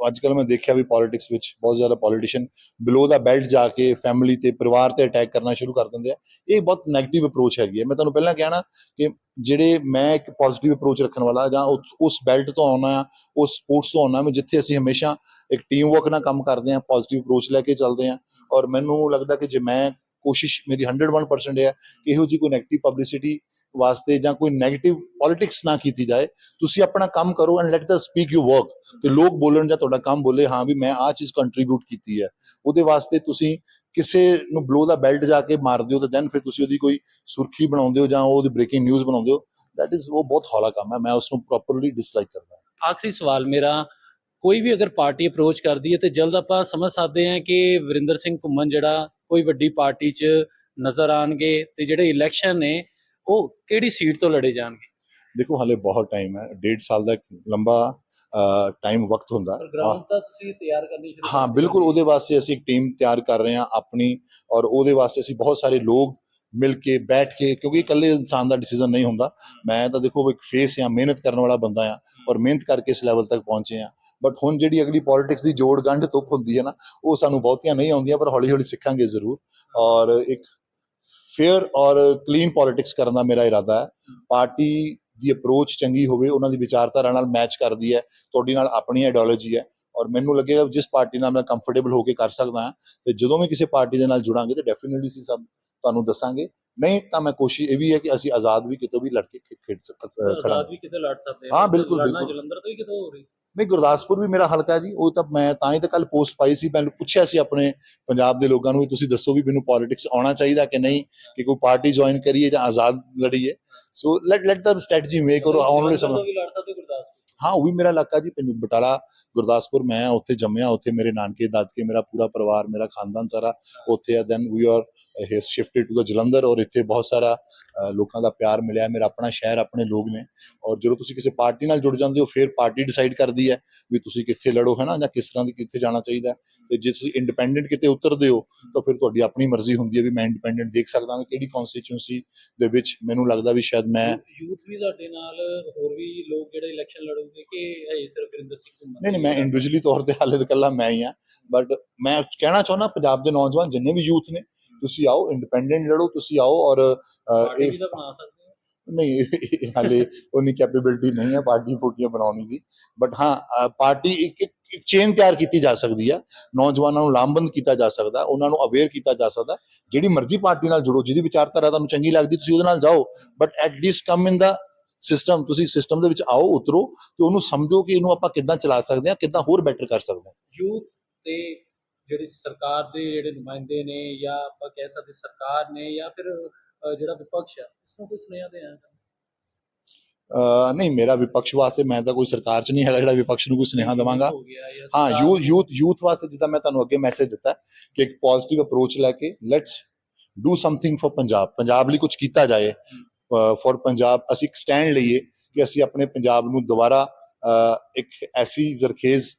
ਅੱਜ ਕੱਲ ਮੈਂ ਦੇਖਿਆ ਵੀ ਪੋਲਿਟਿਕਸ ਵਿੱਚ ਬਹੁਤ ਜ਼ਿਆਦਾ ਪੋਲੀਟੀਸ਼ੀਅਨ ਬਿਲੋ ਦਾ ਬੈਲਟ ਜਾ ਕੇ ਫੈਮਿਲੀ ਤੇ ਪਰਿਵਾਰ ਤੇ ਅਟੈਕ ਕਰਨਾ ਸ਼ੁਰੂ ਕਰ ਦਿੰਦੇ ਆ। ਇਹ ਬਹੁਤ 네ਗੇਟਿਵ ਅਪਰੋਚ ਹੈਗੀ ਹੈ। ਮੈਂ ਤੁਹਾਨੂੰ ਪਹਿਲਾਂ ਕਿਹਾ ਨਾ ਕਿ ਜਿਹੜੇ ਮੈਂ ਇੱਕ ਪੋਜ਼ਿਟਿਵ ਅਪਰੋਚ ਰੱਖਣ ਵਾਲਾ ਜਾਂ ਉਸ- ਉਸ ਬੈਲਟ ਤੋਂ ਆਉਣਾ ਆ ਉਸ ਸਪੋਰਟਸ ਤੋਂ ਆਉਣਾ ਮੈਂ ਜਿੱਥੇ ਅਸੀਂ ਹਮੇਸ਼ਾ ਇੱਕ ਟੀਮ ਵਰਕ ਨਾਲ ਕੰਮ ਕਰਦੇ ਆ ਪੋਜ਼ਿਟਿਵ ਅਪਰੋਚ ਲੈ ਕੇ ਚੱਲਦੇ ਆ ਔਰ ਮੈਨੂੰ ਲੱਗਦਾ ਕਿ ਜੇ ਮੈਂ ਕੋਸ਼ਿਸ਼ ਮੇਰੀ 101% ਹੈ ਕਿ ਇਹੋ ਜੀ ਕੋਈ 네ਗੇਟਿਵ ਪਬਲਿਸਿਟੀ ਵਾਸਤੇ ਜਾਂ ਕੋਈ 네ਗੇਟਿਵ ਪੋਲਿਟਿਕਸ ਨਾ ਕੀਤੀ ਜਾਏ। ਤੁਸੀਂ ਆਪਣਾ ਕੰਮ ਕਰੋ and let the speak you work ਕਿ ਲੋਕ ਬੋਲਣ ਜਾਂ ਤੁਹਾਡਾ ਕੰਮ ਬੋਲੇ, ਹਾਂ ਵੀ ਮੈਂ ਆਹ ਚੀਜ਼ ਕੰਟਰੀਬਿਊਟ ਕੀਤੀ ਹੈ। ਉਹਦੇ ਵਾਸਤੇ ਤੁਸੀਂ ਕਿਸੇ ਨੂੰ ਬਲੋ ਦਾ ਬੈਲਟ ਜਾ ਕੇ ਮਾਰਦੇ ਹੋ ਤਾਂ ਦੈਨ ਫਿਰ ਤੁਸੀਂ ਉਹਦੀ ਕੋਈ ਸੁਰਖੀ ਬਣਾਉਂਦੇ ਹੋ ਜਾਂ ਉਹਦੀ ਬ੍ਰੇਕਿੰਗ ਨਿਊਜ਼ ਬਣਾਉਂਦੇ ਹੋ। ਦੈਟ ਇਜ਼ ਉਹ ਬਹੁਤ ਹੌਲਾ ਕੰਮ ਹੈ। ਮੈਂ ਉਸ ਨੂੰ ਪ੍ਰੋਪਰਲੀ ਡਿਸਲਾਈਕ ਕਰਦਾ ਆਖਰੀ ਸਵਾਲ ਮੇਰਾ, ਕੋਈ ਵੀ ਅਗਰ ਪਾਰਟੀ ਅਪਰੋਚ ਕਰਦੀ ਹੈ ਤੇ ਜਲਦ ਆਪਾਂ ਸਮਝ ਸਕਦੇ ਹਾਂ ਕਿ ਵਰਿੰਦਰ ਸਿੰਘ ਘੁੰਮਣ ਜਿਹੜਾ ਕੋਈ ਵੱਡੀ ਪਾਰਟੀ 'ਚ ਨਜ਼ਰ ਆਣਗੇ ਤੇ ਜਿਹੜੇ ਇਲੈਕਸ਼ਨ ਨੇ ਉਹ ਕਿਹੜੀ ਸੀਟ ਤੋਂ ਲੜੇ ਜਾਣਗੇ? ਦੇਖੋ ਹਲੇ ਬਹੁਤ ਟਾਈਮ ਹੈ। ਡੇਢ ਸਾਲ ਦਾ ਲੰਬਾ ਟਾਈਮ ਵਕਤ ਹੁੰਦਾ। ਹੈ। ਗਰਾਊਂਡ ਤਾਂ ਤੁਸੀਂ ਤਿਆਰ ਕਰਨੀ ਸ਼ੁਰੂ ਹਾਂ ਕਰ ਬਿਲਕੁਲ ਉਹਦੇ ਵਾਸਤੇ ਅਸੀਂ ਇੱਕ ਟੀਮ ਤਿਆਰ ਕਰ ਰਹੇ ਹਾਂ ਆਪਣੀ ਔਰ ਉਹਦੇ ਵਾਸਤੇ ਅਸੀਂ ਬਹੁਤ ਸਾਰੇ ਲੋਕ ਮਿਲ ਕੇ ਬੈਠ ਕੇ ਕਿਉਂਕਿ ਇਕੱਲੇ ਇਨਸਾਨ ਦਾ ਡਿਸੀਜਨ ਨਹੀਂ ਹੁੰਦਾ। ਮੈਂ ਤਾਂ ਦੇਖੋ ਇੱਕ ਫੇਸ ਆ ਮਿਹਨਤ ਕਰਨ ਵਾਲਾ ਬੰਦਾ ਆ ਔਰ ਮਿਹਨਤ ਕਰਕੇ ਇਸ ਲੈਵਲ ਤੱਕ ਪਹੁੰਚੇ ਆ ਬਟ ਹੁਣ ਜਿਹੜੀ ਅਗਲੀ ਪੋਲਿਟਿਕਸ ਦੀ ਜੋੜ ਗੰਢ ਤੁੱਕ ਹੁੰਦੀ ਹੈ ਨਾ ਉਹ ਸਾਨੂੰ ਬਹੁਤੀਆਂ ਨਹੀਂ ਆਉਂਦੀਆਂ ਪਰ ਹੌਲੀ ਹੌਲੀ ਸਿੱਖਾਂਗੇ ਜ਼ਰੂਰ। ਔਰ ਇੱਕ ਫੇਅਰ ਔਰ ਕਲੀਨ ਪੋਲਿਟਿਕਸ ਕਰਨ ਦਾ ਮੇਰਾ ਇਰਾਦਾ ਹੈ। ਪਾਰਟੀ ਦੀ ਅਪਰੋਚ ਚੰਗੀ ਹੋਵੇ ਉਹਨਾਂ ਦੀ ਵਿਚਾਰਧਾਰਾ ਨਾਲ ਮੈਚ ਕਰਦੀ ਹੈ ਤੁਹਾਡੀ ਨਾਲ ਆਪਣੀ ਆਈਡੀਓਲੋਜੀ ਹੈ। ਔਰ ਮੈਨੂੰ ਲੱਗੇਗਾ ਜਿਸ ਪਾਰਟੀ ਨਾਲ ਮੈਂ ਕੰਫਰਟੇਬਲ ਹੋ ਕੇ ਕਰ ਸਕਦਾ ਹਾਂ ਤੇ ਜਦੋਂ ਵੀ ਕਿਸੇ ਪਾਰਟੀ ਦੇ ਨਾਲ ਜੁੜਾਂਗੇ ਤੇ ਡੈਫੀਨਿਟਲੀ ਅਸੀਂ ਸਭ ਤੁਹਾਨੂੰ ਦੱਸਾਂਗੇ। ਨਹੀਂ ਤਾਂ ਮੈਂ ਕੋਸ਼ਿਸ਼ ਇਹ ਵੀ ਹੈ ਕਿ ਅਸੀਂ ਆਜ਼ਾਦ ਵੀ ਕਿਤੋਂ ਵੀ ਲੜ ਕੇ ਖੇਡ ਸਕ ਅ, ਆਜ਼ਾਦ ਵੀ ਕਿਤੇ ਲੜ ਸਕਦੇ ਹਾਂ, ਬਿਲਕੁਲ, ਲੜਨਾ ਬਿਲਕੁਲ। ਜਲੰਧਰ ਤੋਂ ਹੀ ਕਿਤੇ ਹੋ ਰਹੀ? ਨਹੀਂ ਗੁਰਦਾਸਪੁਰ ਵੀ ਮੇਰਾ ਹਲਕਾ ਜੀ। ਉਹ ਤਾਂ ਮੈਂ ਤਾਂ ਹੀ ਤਾਂ ਕੱਲ ਪੋਸਟ ਪਾਈ ਸੀ ਮੈਨੂੰ ਪੁੱਛਿਆ ਸੀ ਆਪਣੇ ਪੰਜਾਬ ਦੇ ਲੋਕਾਂ ਨੂੰ ਵੀ ਤੁਸੀਂ ਦੱਸੋ ਵੀ ਮੈਨੂੰ ਪੋਲਿਟਿਕਸ ਆਉਣਾ ਚਾਹੀਦਾ ਕਿ ਨਹੀਂ ਕਿ ਕੋਈ ਪਾਰਟੀ ਜੁਆਇਨ ਕਰੀਏ ਜਾਂ ਆਜ਼ਾਦ ਲੜੀਏ। So let let the strategy make ਔਰ ਆਉਣ ਵਾਲੇ ਸਮੇਂ ਹਾਂ ਉਹ ਵੀ ਮੇਰਾ ਇਲਾਕਾ ਜੀ ਪੰਜ- ਬਟਾਲਾ ਗੁਰਦਾਸਪੁਰ ਮੈਂ ਉੱਥੇ ਜੰਮਿਆ ਉੱਥੇ ਮੇਰੇ ਨਾਨਕੇ ਦਾਦਕੇ ਮੇਰਾ ਪੂਰਾ ਪਰਿਵਾਰ ਮੇਰਾ ਖਾਨਦਾਨ ਸਾਰਾ ਉੱਥੇ ਆ ਦੈਨ ਵੀ ਆਰ ਹੀ ਸ਼ਿਫਟਡ ਟੂ ਦ ਜਲੰਧਰ ਔਰ ਇੱਥੇ ਬਹੁਤ ਸਾਰਾ ਲੋਕਾਂ ਦਾ ਪਿਆਰ ਮਿਲਿਆ ਮੇਰਾ ਆਪਣਾ ਸ਼ਹਿਰ ਆਪਣੇ ਲੋਕ ਨੇ। ਔਰ ਜਦੋਂ ਤੁਸੀਂ ਕਿਸੇ ਪਾਰਟੀ ਨਾਲ ਜੁੜ ਜਾਂਦੇ ਹੋ ਫਿਰ ਪਾਰਟੀ ਡਿਸਾਈਡ ਕਰਦੀ ਹੈ ਵੀ ਤੁਸੀਂ ਕਿੱਥੇ ਲੜੋ ਹੈ ਨਾ? ਜਾਂ ਕਿਸ ਤਰ੍ਹਾਂ ਦੀ ਕਿੱਥੇ ਜਾਣਾ ਚਾਹੀਦਾ। ਤੇ ਜੇ ਤੁਸੀਂ ਇੰਡੀਪੈਂਡੈਂਟ ਕਿਤੇ ਉਤਰਦੇ ਹੋ ਤਾਂ ਫਿਰ ਤੁਹਾਡੀ ਆਪਣੀ ਮਰਜ਼ੀ ਹੁੰਦੀ ਹੈ ਵੀ ਮੈਂ ਇੰਡੀਪੈਂਡੈਂਟ ਦੇਖ ਸਕਦਾ ਹਾਂ ਕਿਹੜੀ ਕਨਸਟੀਚੁਐਂਸੀ ਦੇ ਵਿੱਚ ਮੈਨੂੰ ਲੱਗਦਾ ਵੀ ਸ਼ਾਇਦ ਮੈਂ ਯੂਥ ਵੀ ਤੁਹਾਡੇ ਨਾਲ ਹੋਰ ਵੀ ਲੋਕ ਜਿਹੜੇ ਇਲੈਕਸ਼ਨ ਲੜੋਗੇ ਕਿ ਇਹ ਸਿਰਫ ਵਰਿੰਦਰ ਸਿੰਘ ਘੁੰਮਣ ਨਹੀਂ ਨਹੀਂ ਮੈਂ ਇੰਡੀਵਿਜੂਅਲੀ ਤੌਰ ਤੇ ਹਾਲੇ ਤਾਂ ਇਕੱਲਾ ਮੈਂ ਹੀ ਆ ਬਟ ਮੈਂ ਕਹਿਣਾ ਚਾਹੁੰਦਾ ਪੰਜਾਬ ਦੇ ਨੌਜਵਾਨ ਜਿੰਨੇ ਵੀ ਯੂਥ ਨੇ ਤੁਸੀਂ ਆਓ ਇੰਡੀਪੈਂਡੈਂਟ ਲੜੋ ਤੁਸੀਂ ਆਓ ਔਰ ਇਹ ਨਹੀਂ ਹਾਲੇ ਉਨੀ ਕੈਪੇਬਿਲਿਟੀ ਨਹੀਂ ਹੈ ਪਾਰਟੀ ਫੋਟੀਆਂ ਬਣਾਉਣੀ ਦੀ। ਬਟ ਹਾਂ ਪਾਰਟੀ ਇੱਕ ਇੱਕ ਚੇਨ ਤਿਆਰ ਕੀਤੀ ਜਾ ਸਕਦੀ ਹੈ ਨੌਜਵਾਨਾਂ ਨੂੰ ਲਾਮਬੰਦ ਕੀਤਾ ਜਾ ਸਕਦਾ ਉਹਨਾਂ ਨੂੰ ਅਵੇਅਰ ਕੀਤਾ ਜਾ ਸਕਦਾ। ਜਿਹੜੀ ਮਰਜ਼ੀ ਪਾਰਟੀ ਨਾਲ ਜੁੜੋ ਜਿਹਦੀ ਵਿਚਾਰਧਾਰਾ ਤੁਹਾਨੂੰ ਚੰਗੀ ਲੱਗਦੀ ਤੁਸੀਂ ਉਹਦੇ ਨਾਲ ਜਾਓ। But at least come in the system ਤੁਸੀਂ ਸਿਸਟਮ ਦੇ ਵਿੱਚ ਆਓ ਉਤਰੋ ਤੇ ਉਹਨੂੰ ਸਮਝੋ ਕਿ ਇਹਨੂੰ ਆਪਾਂ ਕਿੱਦਾਂ ਚਲਾ ਸਕਦੇ ਹਾਂ ਕਿੱਦਾਂ ਹੋਰ ਬੈਟਰ ਕਰ ਸਕਦੇ ਹਾਂ। ਯੂਥ ਤੇ ਜਿਹੜੀ ਸਰਕਾਰ ਦੇ ਜਿਹੜੇ ਨੁਮਾਇੰਦੇ ਨੇ ਜਾਂ ਆਪਾਂ ਕਹਿ ਸਕਦੇ ਸਰਕਾਰ ਨੇ ਜਾਂ ਫਿਰ ਜਿਹੜਾ ਵਿਪਕਸ਼ ਆ ਉਸ ਨੂੰ ਕੋਈ ਸੁਨੇਹਾ ਦੇਣਾ ਨਹੀਂ ਮੇਰਾ ਵਿਪਕਸ਼ ਵਾਸਤੇ ਮੈਂ ਤਾਂ ਕੋਈ ਸਰਕਾਰ 'ਚ ਨਹੀਂ ਹੈਗਾ ਜਿਹੜਾ ਵਿਪਕਸ਼ ਨੂੰ ਕੋਈ ਸੁਨੇਹਾ ਦੇਵਾਂਗਾ। ਹੋ ਹਾਂ ਯੂਥ ਯੂਥ ਵਾਸਤੇ ਜਿੱਦਾਂ ਮੈਂ ਤੁਹਾਨੂੰ ਅੱਗੇ ਮੈਸੇਜ ਦਿੱਤਾ ਕਿ ਇੱਕ ਪੋਜ਼ਿਟਿਵ ਅਪਰੋਚ ਲੈ ਕੇ let's do something for Punjab. Punjab ਲਈ ਕੁਝ ਕੀਤਾ ਜਾਏ ਫॉर ਪੰਜਾਬ ਅਸੀਂ ਇੱਕ ਸਟੈਂਡ ਲਈਏ ਕਿ ਅਸੀਂ ਆਪਣੇ ਪੰਜਾਬ ਨੂੰ ਦੁਬਾਰਾ ਇੱਕ ਐਸੀ ਜ਼ਰਖੇਜ਼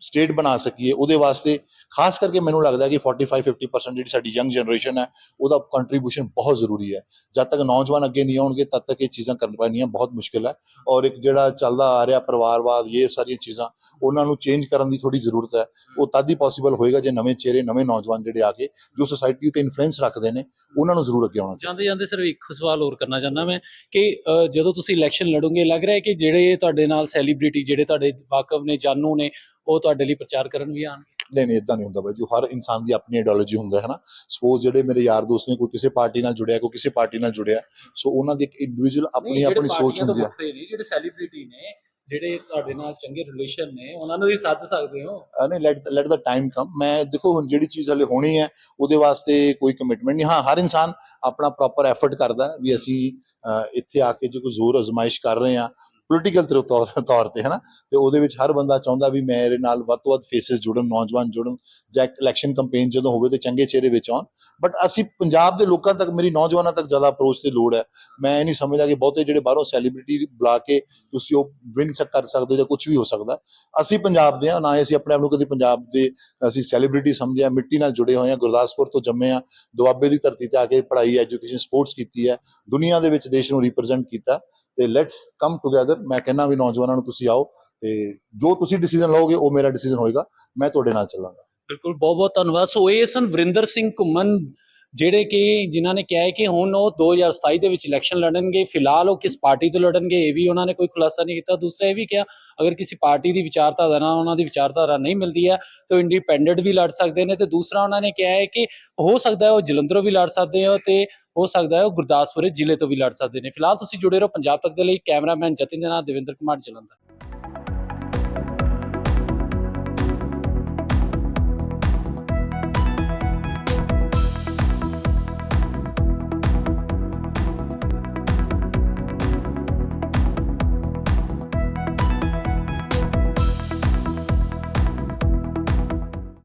ਸਟੇਟ ਬਣਾ ਸਕੀਏ, ਉਹਦੇ ਵਾਸਤੇ ਖਾਸ ਕਰਕੇ ਮੈਨੂੰ ਲੱਗਦਾ ਕਿ 45 50% ਜਿਹੜੀ ਸਾਡੀ ਯੰਗ ਜਨਰੇਸ਼ਨ ਹੈ, ਉਹਦਾ ਕੰਟਰੀਬਿਊਸ਼ਨ ਬਹੁਤ ਜ਼ਰੂਰੀ ਹੈ। ਜਦ ਤੱਕ ਨੌਜਵਾਨ ਅੱਗੇ ਨਹੀਂ ਆਉਣਗੇ, ਤਦ ਤੱਕ ਇਹ ਚੀਜ਼ਾਂ ਕਰ ਪਾਉਣੀਆਂ ਬਹੁਤ ਮੁਸ਼ਕਿਲ ਹੈ। ਔਰ ਇੱਕ ਜਿਹੜਾ ਚੱਲਦਾ ਆ ਰਿਹਾ ਪਰਿਵਾਰਵਾਦ, ਇਹ ਸਾਰੀਆਂ ਚੀਜ਼ਾਂ, ਉਹਨਾਂ ਨੂੰ ਚੇਂਜ ਕਰਨ ਦੀ ਥੋੜੀ ਜ਼ਰੂਰਤ ਹੈ। ਉਹ ਤਦ ਹੀ ਪੋਸੀਬਲ ਹੋਏਗਾ ਜੇ ਨਵੇਂ ਚਿਹਰੇ, ਨਵੇਂ ਨੌਜਵਾਨ ਜਿਹੜੇ ਆ ਕੇ ਜੋ ਸੋਸਾਇਟੀ ਉਤੇ ਇਨਫਲੂਐਂਸ ਰੱਖਦੇ ਨੇ, ਉਹਨਾਂ ਨੂੰ ਜ਼ਰੂਰ ਅੱਗੇ ਆਉਣਾ ਜਾਂਦੇ ਜਾਂਦੇ ਸਿਰਫ ਇੱਕ ਸਵਾਲ ਹੋਰ ਕਰਨਾ ਚਾਹੁੰਦਾ ਮੈਂ ਕਿ ਜਦੋਂ ਤੁਸੀਂ ਇਲੈਕਸ਼ਨ ਲੜੋਗੇ, ਲੱਗ ਰਿਹਾ ਹੈ ਕਿ ਜਿਹੜੇ ਤੁਹਾਡੇ ਨਾਲ ਸੈਲੀਬ੍ਰਿਟੀ ਜਿਹੜੇ ਤੁਹਾਡੇ ਵਾਕਫ ਨੇ, ਜਾਨੂ ਨੇ ਉਹ ਤੁਹਾਡੇ ਲਈ ਪ੍ਰਚਾਰ ਕਰਨ ਵੀ ਆਣ ਨਹੀਂ ਨਹੀਂ ਇਦਾਂ ਨਹੀਂ ਹੁੰਦਾ ਬਾਈ ਜੋ। ਹਰ ਇਨਸਾਨ ਦੀ ਆਪਣੀ ਆਈਡੀਓਲੋਜੀ ਹੁੰਦਾ ਹੈ ਨਾ ਸਪੋਜ਼ ਜਿਹੜੇ ਮੇਰੇ ਯਾਰ ਦੋਸਤ ਨੇ ਕੋਈ ਕਿਸੇ ਪਾਰਟੀ ਨਾਲ ਜੁੜਿਆ ਕੋਈ ਕਿਸੇ ਪਾਰਟੀ ਨਾਲ ਜੁੜਿਆ ਸੋ ਉਹਨਾਂ ਦੀ ਇੱਕ ਇੰਡੀਵਿਜੂਅਲ ਆਪਣੀ ਆਪਣੀ ਸੋਚ ਹੁੰਦੀ ਹੈ ਜਿਹੜੇ ਸੈਲੀਬ੍ਰਿਟੀ ਨੇ ਜਿਹੜੇ ਤੁਹਾਡੇ ਨਾਲ ਚੰਗੇ ਰਿਲੇਸ਼ਨ ਨੇ ਉਹਨਾਂ ਨੂੰ ਵੀ ਸੱਦ ਸਕਦੇ ਹੋ। ਨਹੀਂ let let the time come ਮੈਂ ਦੇਖੋ ਹੁਣ ਜਿਹੜੀ ਚੀਜ਼ ਹਲੇ ਹੋਣੀ ਹੈ ਉਹਦੇ ਵਾਸਤੇ ਕੋਈ ਕਮਿਟਮੈਂਟ ਨਹੀਂ। ਹਾਂ ਹਰ ਇਨਸਾਨ ਆਪਣਾ ਪ੍ਰੋਪਰ ਐਫਰਟ ਕਰਦਾ ਵੀ ਅਸੀਂ ਇੱਥੇ ਆ ਕੇ ਜੇ ਕੋਈ ਜ਼ੋਰ ਅਜ਼ਮਾਇਸ਼ ਕਰ ਰਹੇ ਹਾਂ ਪੋਲੀਟੀਕਲ ਤੌਰ ਤੌਰ ਤੇ, ਹਨਾ? ਤੇ ਉਹਦੇ ਵਿੱਚ ਹਰ ਬੰਦਾ ਚਾਹੁੰਦਾ ਵੀ ਮੇਰੇ ਨਾਲ ਵੱਧ ਤੋਂ ਵੱਧ ਫੇਸਿਸ ਜੁੜਨ, ਨੌਜਵਾਨ ਜੁੜਨ, ਜਾਂ ਇਲੈਕਸ਼ਨ ਕੈਂਪੇਨ ਜਦੋਂ ਹੋਵੇ ਤੇ ਚੰਗੇ ਚਿਹਰੇ ਵਿੱਚ ਆਉਣ। ਬਟ ਅਸੀਂ ਪੰਜਾਬ ਦੇ ਲੋਕਾਂ ਤੱਕ, ਮੇਰੀ ਨੌਜਵਾਨਾਂ ਤੱਕ ਜ਼ਿਆਦਾ ਅਪਰੋਚ ਤੇ ਲੋੜ ਹੈ। ਮੈਂ ਇਹ ਨਹੀਂ ਸਮਝਦਾ ਕਿ ਬਹੁਤੇ ਜਿਹੜੇ ਬਾਹਰੋਂ ਸੈਲੀਬ੍ਰਿਟੀ ਬੁਲਾ ਕੇ ਤੁਸੀਂ ਉਹ ਵਿਨ ਕਰ ਸਕਦੇ ਹੋ ਜਾਂ ਕੁਝ ਵੀ ਹੋ ਸਕਦਾ। ਅਸੀਂ ਪੰਜਾਬ ਦੇ ਹਾਂ, ਨਾ ਹੀ ਅਸੀਂ ਆਪਣੇ ਆਪ ਨੂੰ ਕਦੀ ਪੰਜਾਬ ਦੇ ਅਸੀਂ ਸੈਲੀਬ੍ਰਿਟੀ ਸਮਝਿਆ ਮਿੱਟੀ ਨਾਲ ਜੁੜੇ ਹੋਏ ਹਾਂ, ਗੁਰਦਾਸਪੁਰ ਤੋਂ ਜੰਮੇ ਹਾਂ, ਦੁਆਬੇ ਦੀ ਧਰਤੀ ਤੇ ਆ ਕੇ ਪੜ੍ਹਾਈ ਐਜੂਕੇਸ਼ਨ ਸਪੋਰਟਸ ਕੀਤੀ ਹੈ, ਦੁਨੀਆ ਦੇ ਵਿੱਚ ਦੇਸ਼ ਨੂੰ ਰਿਪਰੈਜ਼ੈਂਟ ਕੀਤਾ। ਤੇ ਲੈਟਸ ਕਮ ਟੁਗੇਦਰ ਮੈਂ ਕਹਿੰਦਾ ਵੀ ਨੌਜਵਾਨਾਂ ਨੂੰ ਤੁਸੀਂ ਆਓ ਤੇ ਜੋ ਤੁਸੀਂ ਡਿਸੀਜਨ ਲਓਗੇ, ਉਹ ਮੇਰਾ ਡਿਸੀਜਨ ਹੋਏਗਾ। ਮੈਂ ਤੁਹਾਡੇ ਨਾਲ ਚੱਲਾਂਗਾ। ਬਿਲਕੁਲ ਬਹੁਤ ਬਹੁਤ ਧੰਨਵਾਦ। ਸੋ ਇਹ ਸਨ ਵਰਿੰਦਰ ਸਿੰਘ ਘੁੰਮਣ ਜਿਹੜੇ ਕਿ ਜਿਨ੍ਹਾਂ ਨੇ ਕਿਹਾ ਹੈ ਕਿ ਹੁਣ ਉਹ 2027 ਦੇ ਵਿੱਚ ਇਲੈਕਸ਼ਨ ਲੜਨਗੇ, ਫਿਲਹਾਲ ਉਹ ਕਿਸ ਪਾਰਟੀ ਤੋਂ ਲੜਨਗੇ, ਇਹ ਵੀ ਉਹਨਾਂ ਨੇ ਕੋਈ ਖੁਲਾਸਾ ਨਹੀਂ ਕੀਤਾ। ਦੂਸਰਾ ਇਹ ਵੀ ਕਿਹਾ, ਅਗਰ ਕਿਸੇ ਪਾਰਟੀ ਦੀ ਵਿਚਾਰਧਾਰਾ ਨਾਲ ਉਹਨਾਂ ਦੀ ਵਿਚਾਰਧਾਰਾ ਨਹੀਂ ਮਿਲਦੀ ਹੈ, ਤਾਂ ਇੰਡੀਪੈਂਡੈਂਟ ਵੀ ਲੜ ਸਕਦੇ ਨੇ ਤੇ ਦੂਸਰਾ ਉਹਨਾਂ ਨੇ ਕਿਹਾ ਹੈ ਕਿ ਹੋ ਸਕਦਾ ਹੈ ਉਹ ਜਲੰਧਰੋਂ ਵੀ ਲੜ ਸਕਦੇ ਹੋ ਤੇ ਹੋ ਸਕਦਾ ਹੈ ਉਹ ਗੁਰਦਾਸਪੁਰ ਜ਼ਿਲ੍ਹੇ ਤੋਂ ਵੀ ਲੜ ਸਕਦੇ ਨੇ। ਫਿਲਹਾਲ ਤੁਸੀਂ ਜੁੜੇ ਰਹੋ ਪੰਜਾਬ ਤੱਕ ਦੇ ਲਈ, ਕੈਮਰਾਮੈਨ ਜਤਿਨ ਦੇ ਨਾਲ ਦੇਵਿੰਦਰ ਕੁਮਾਰ ਜਲੰਧਰ।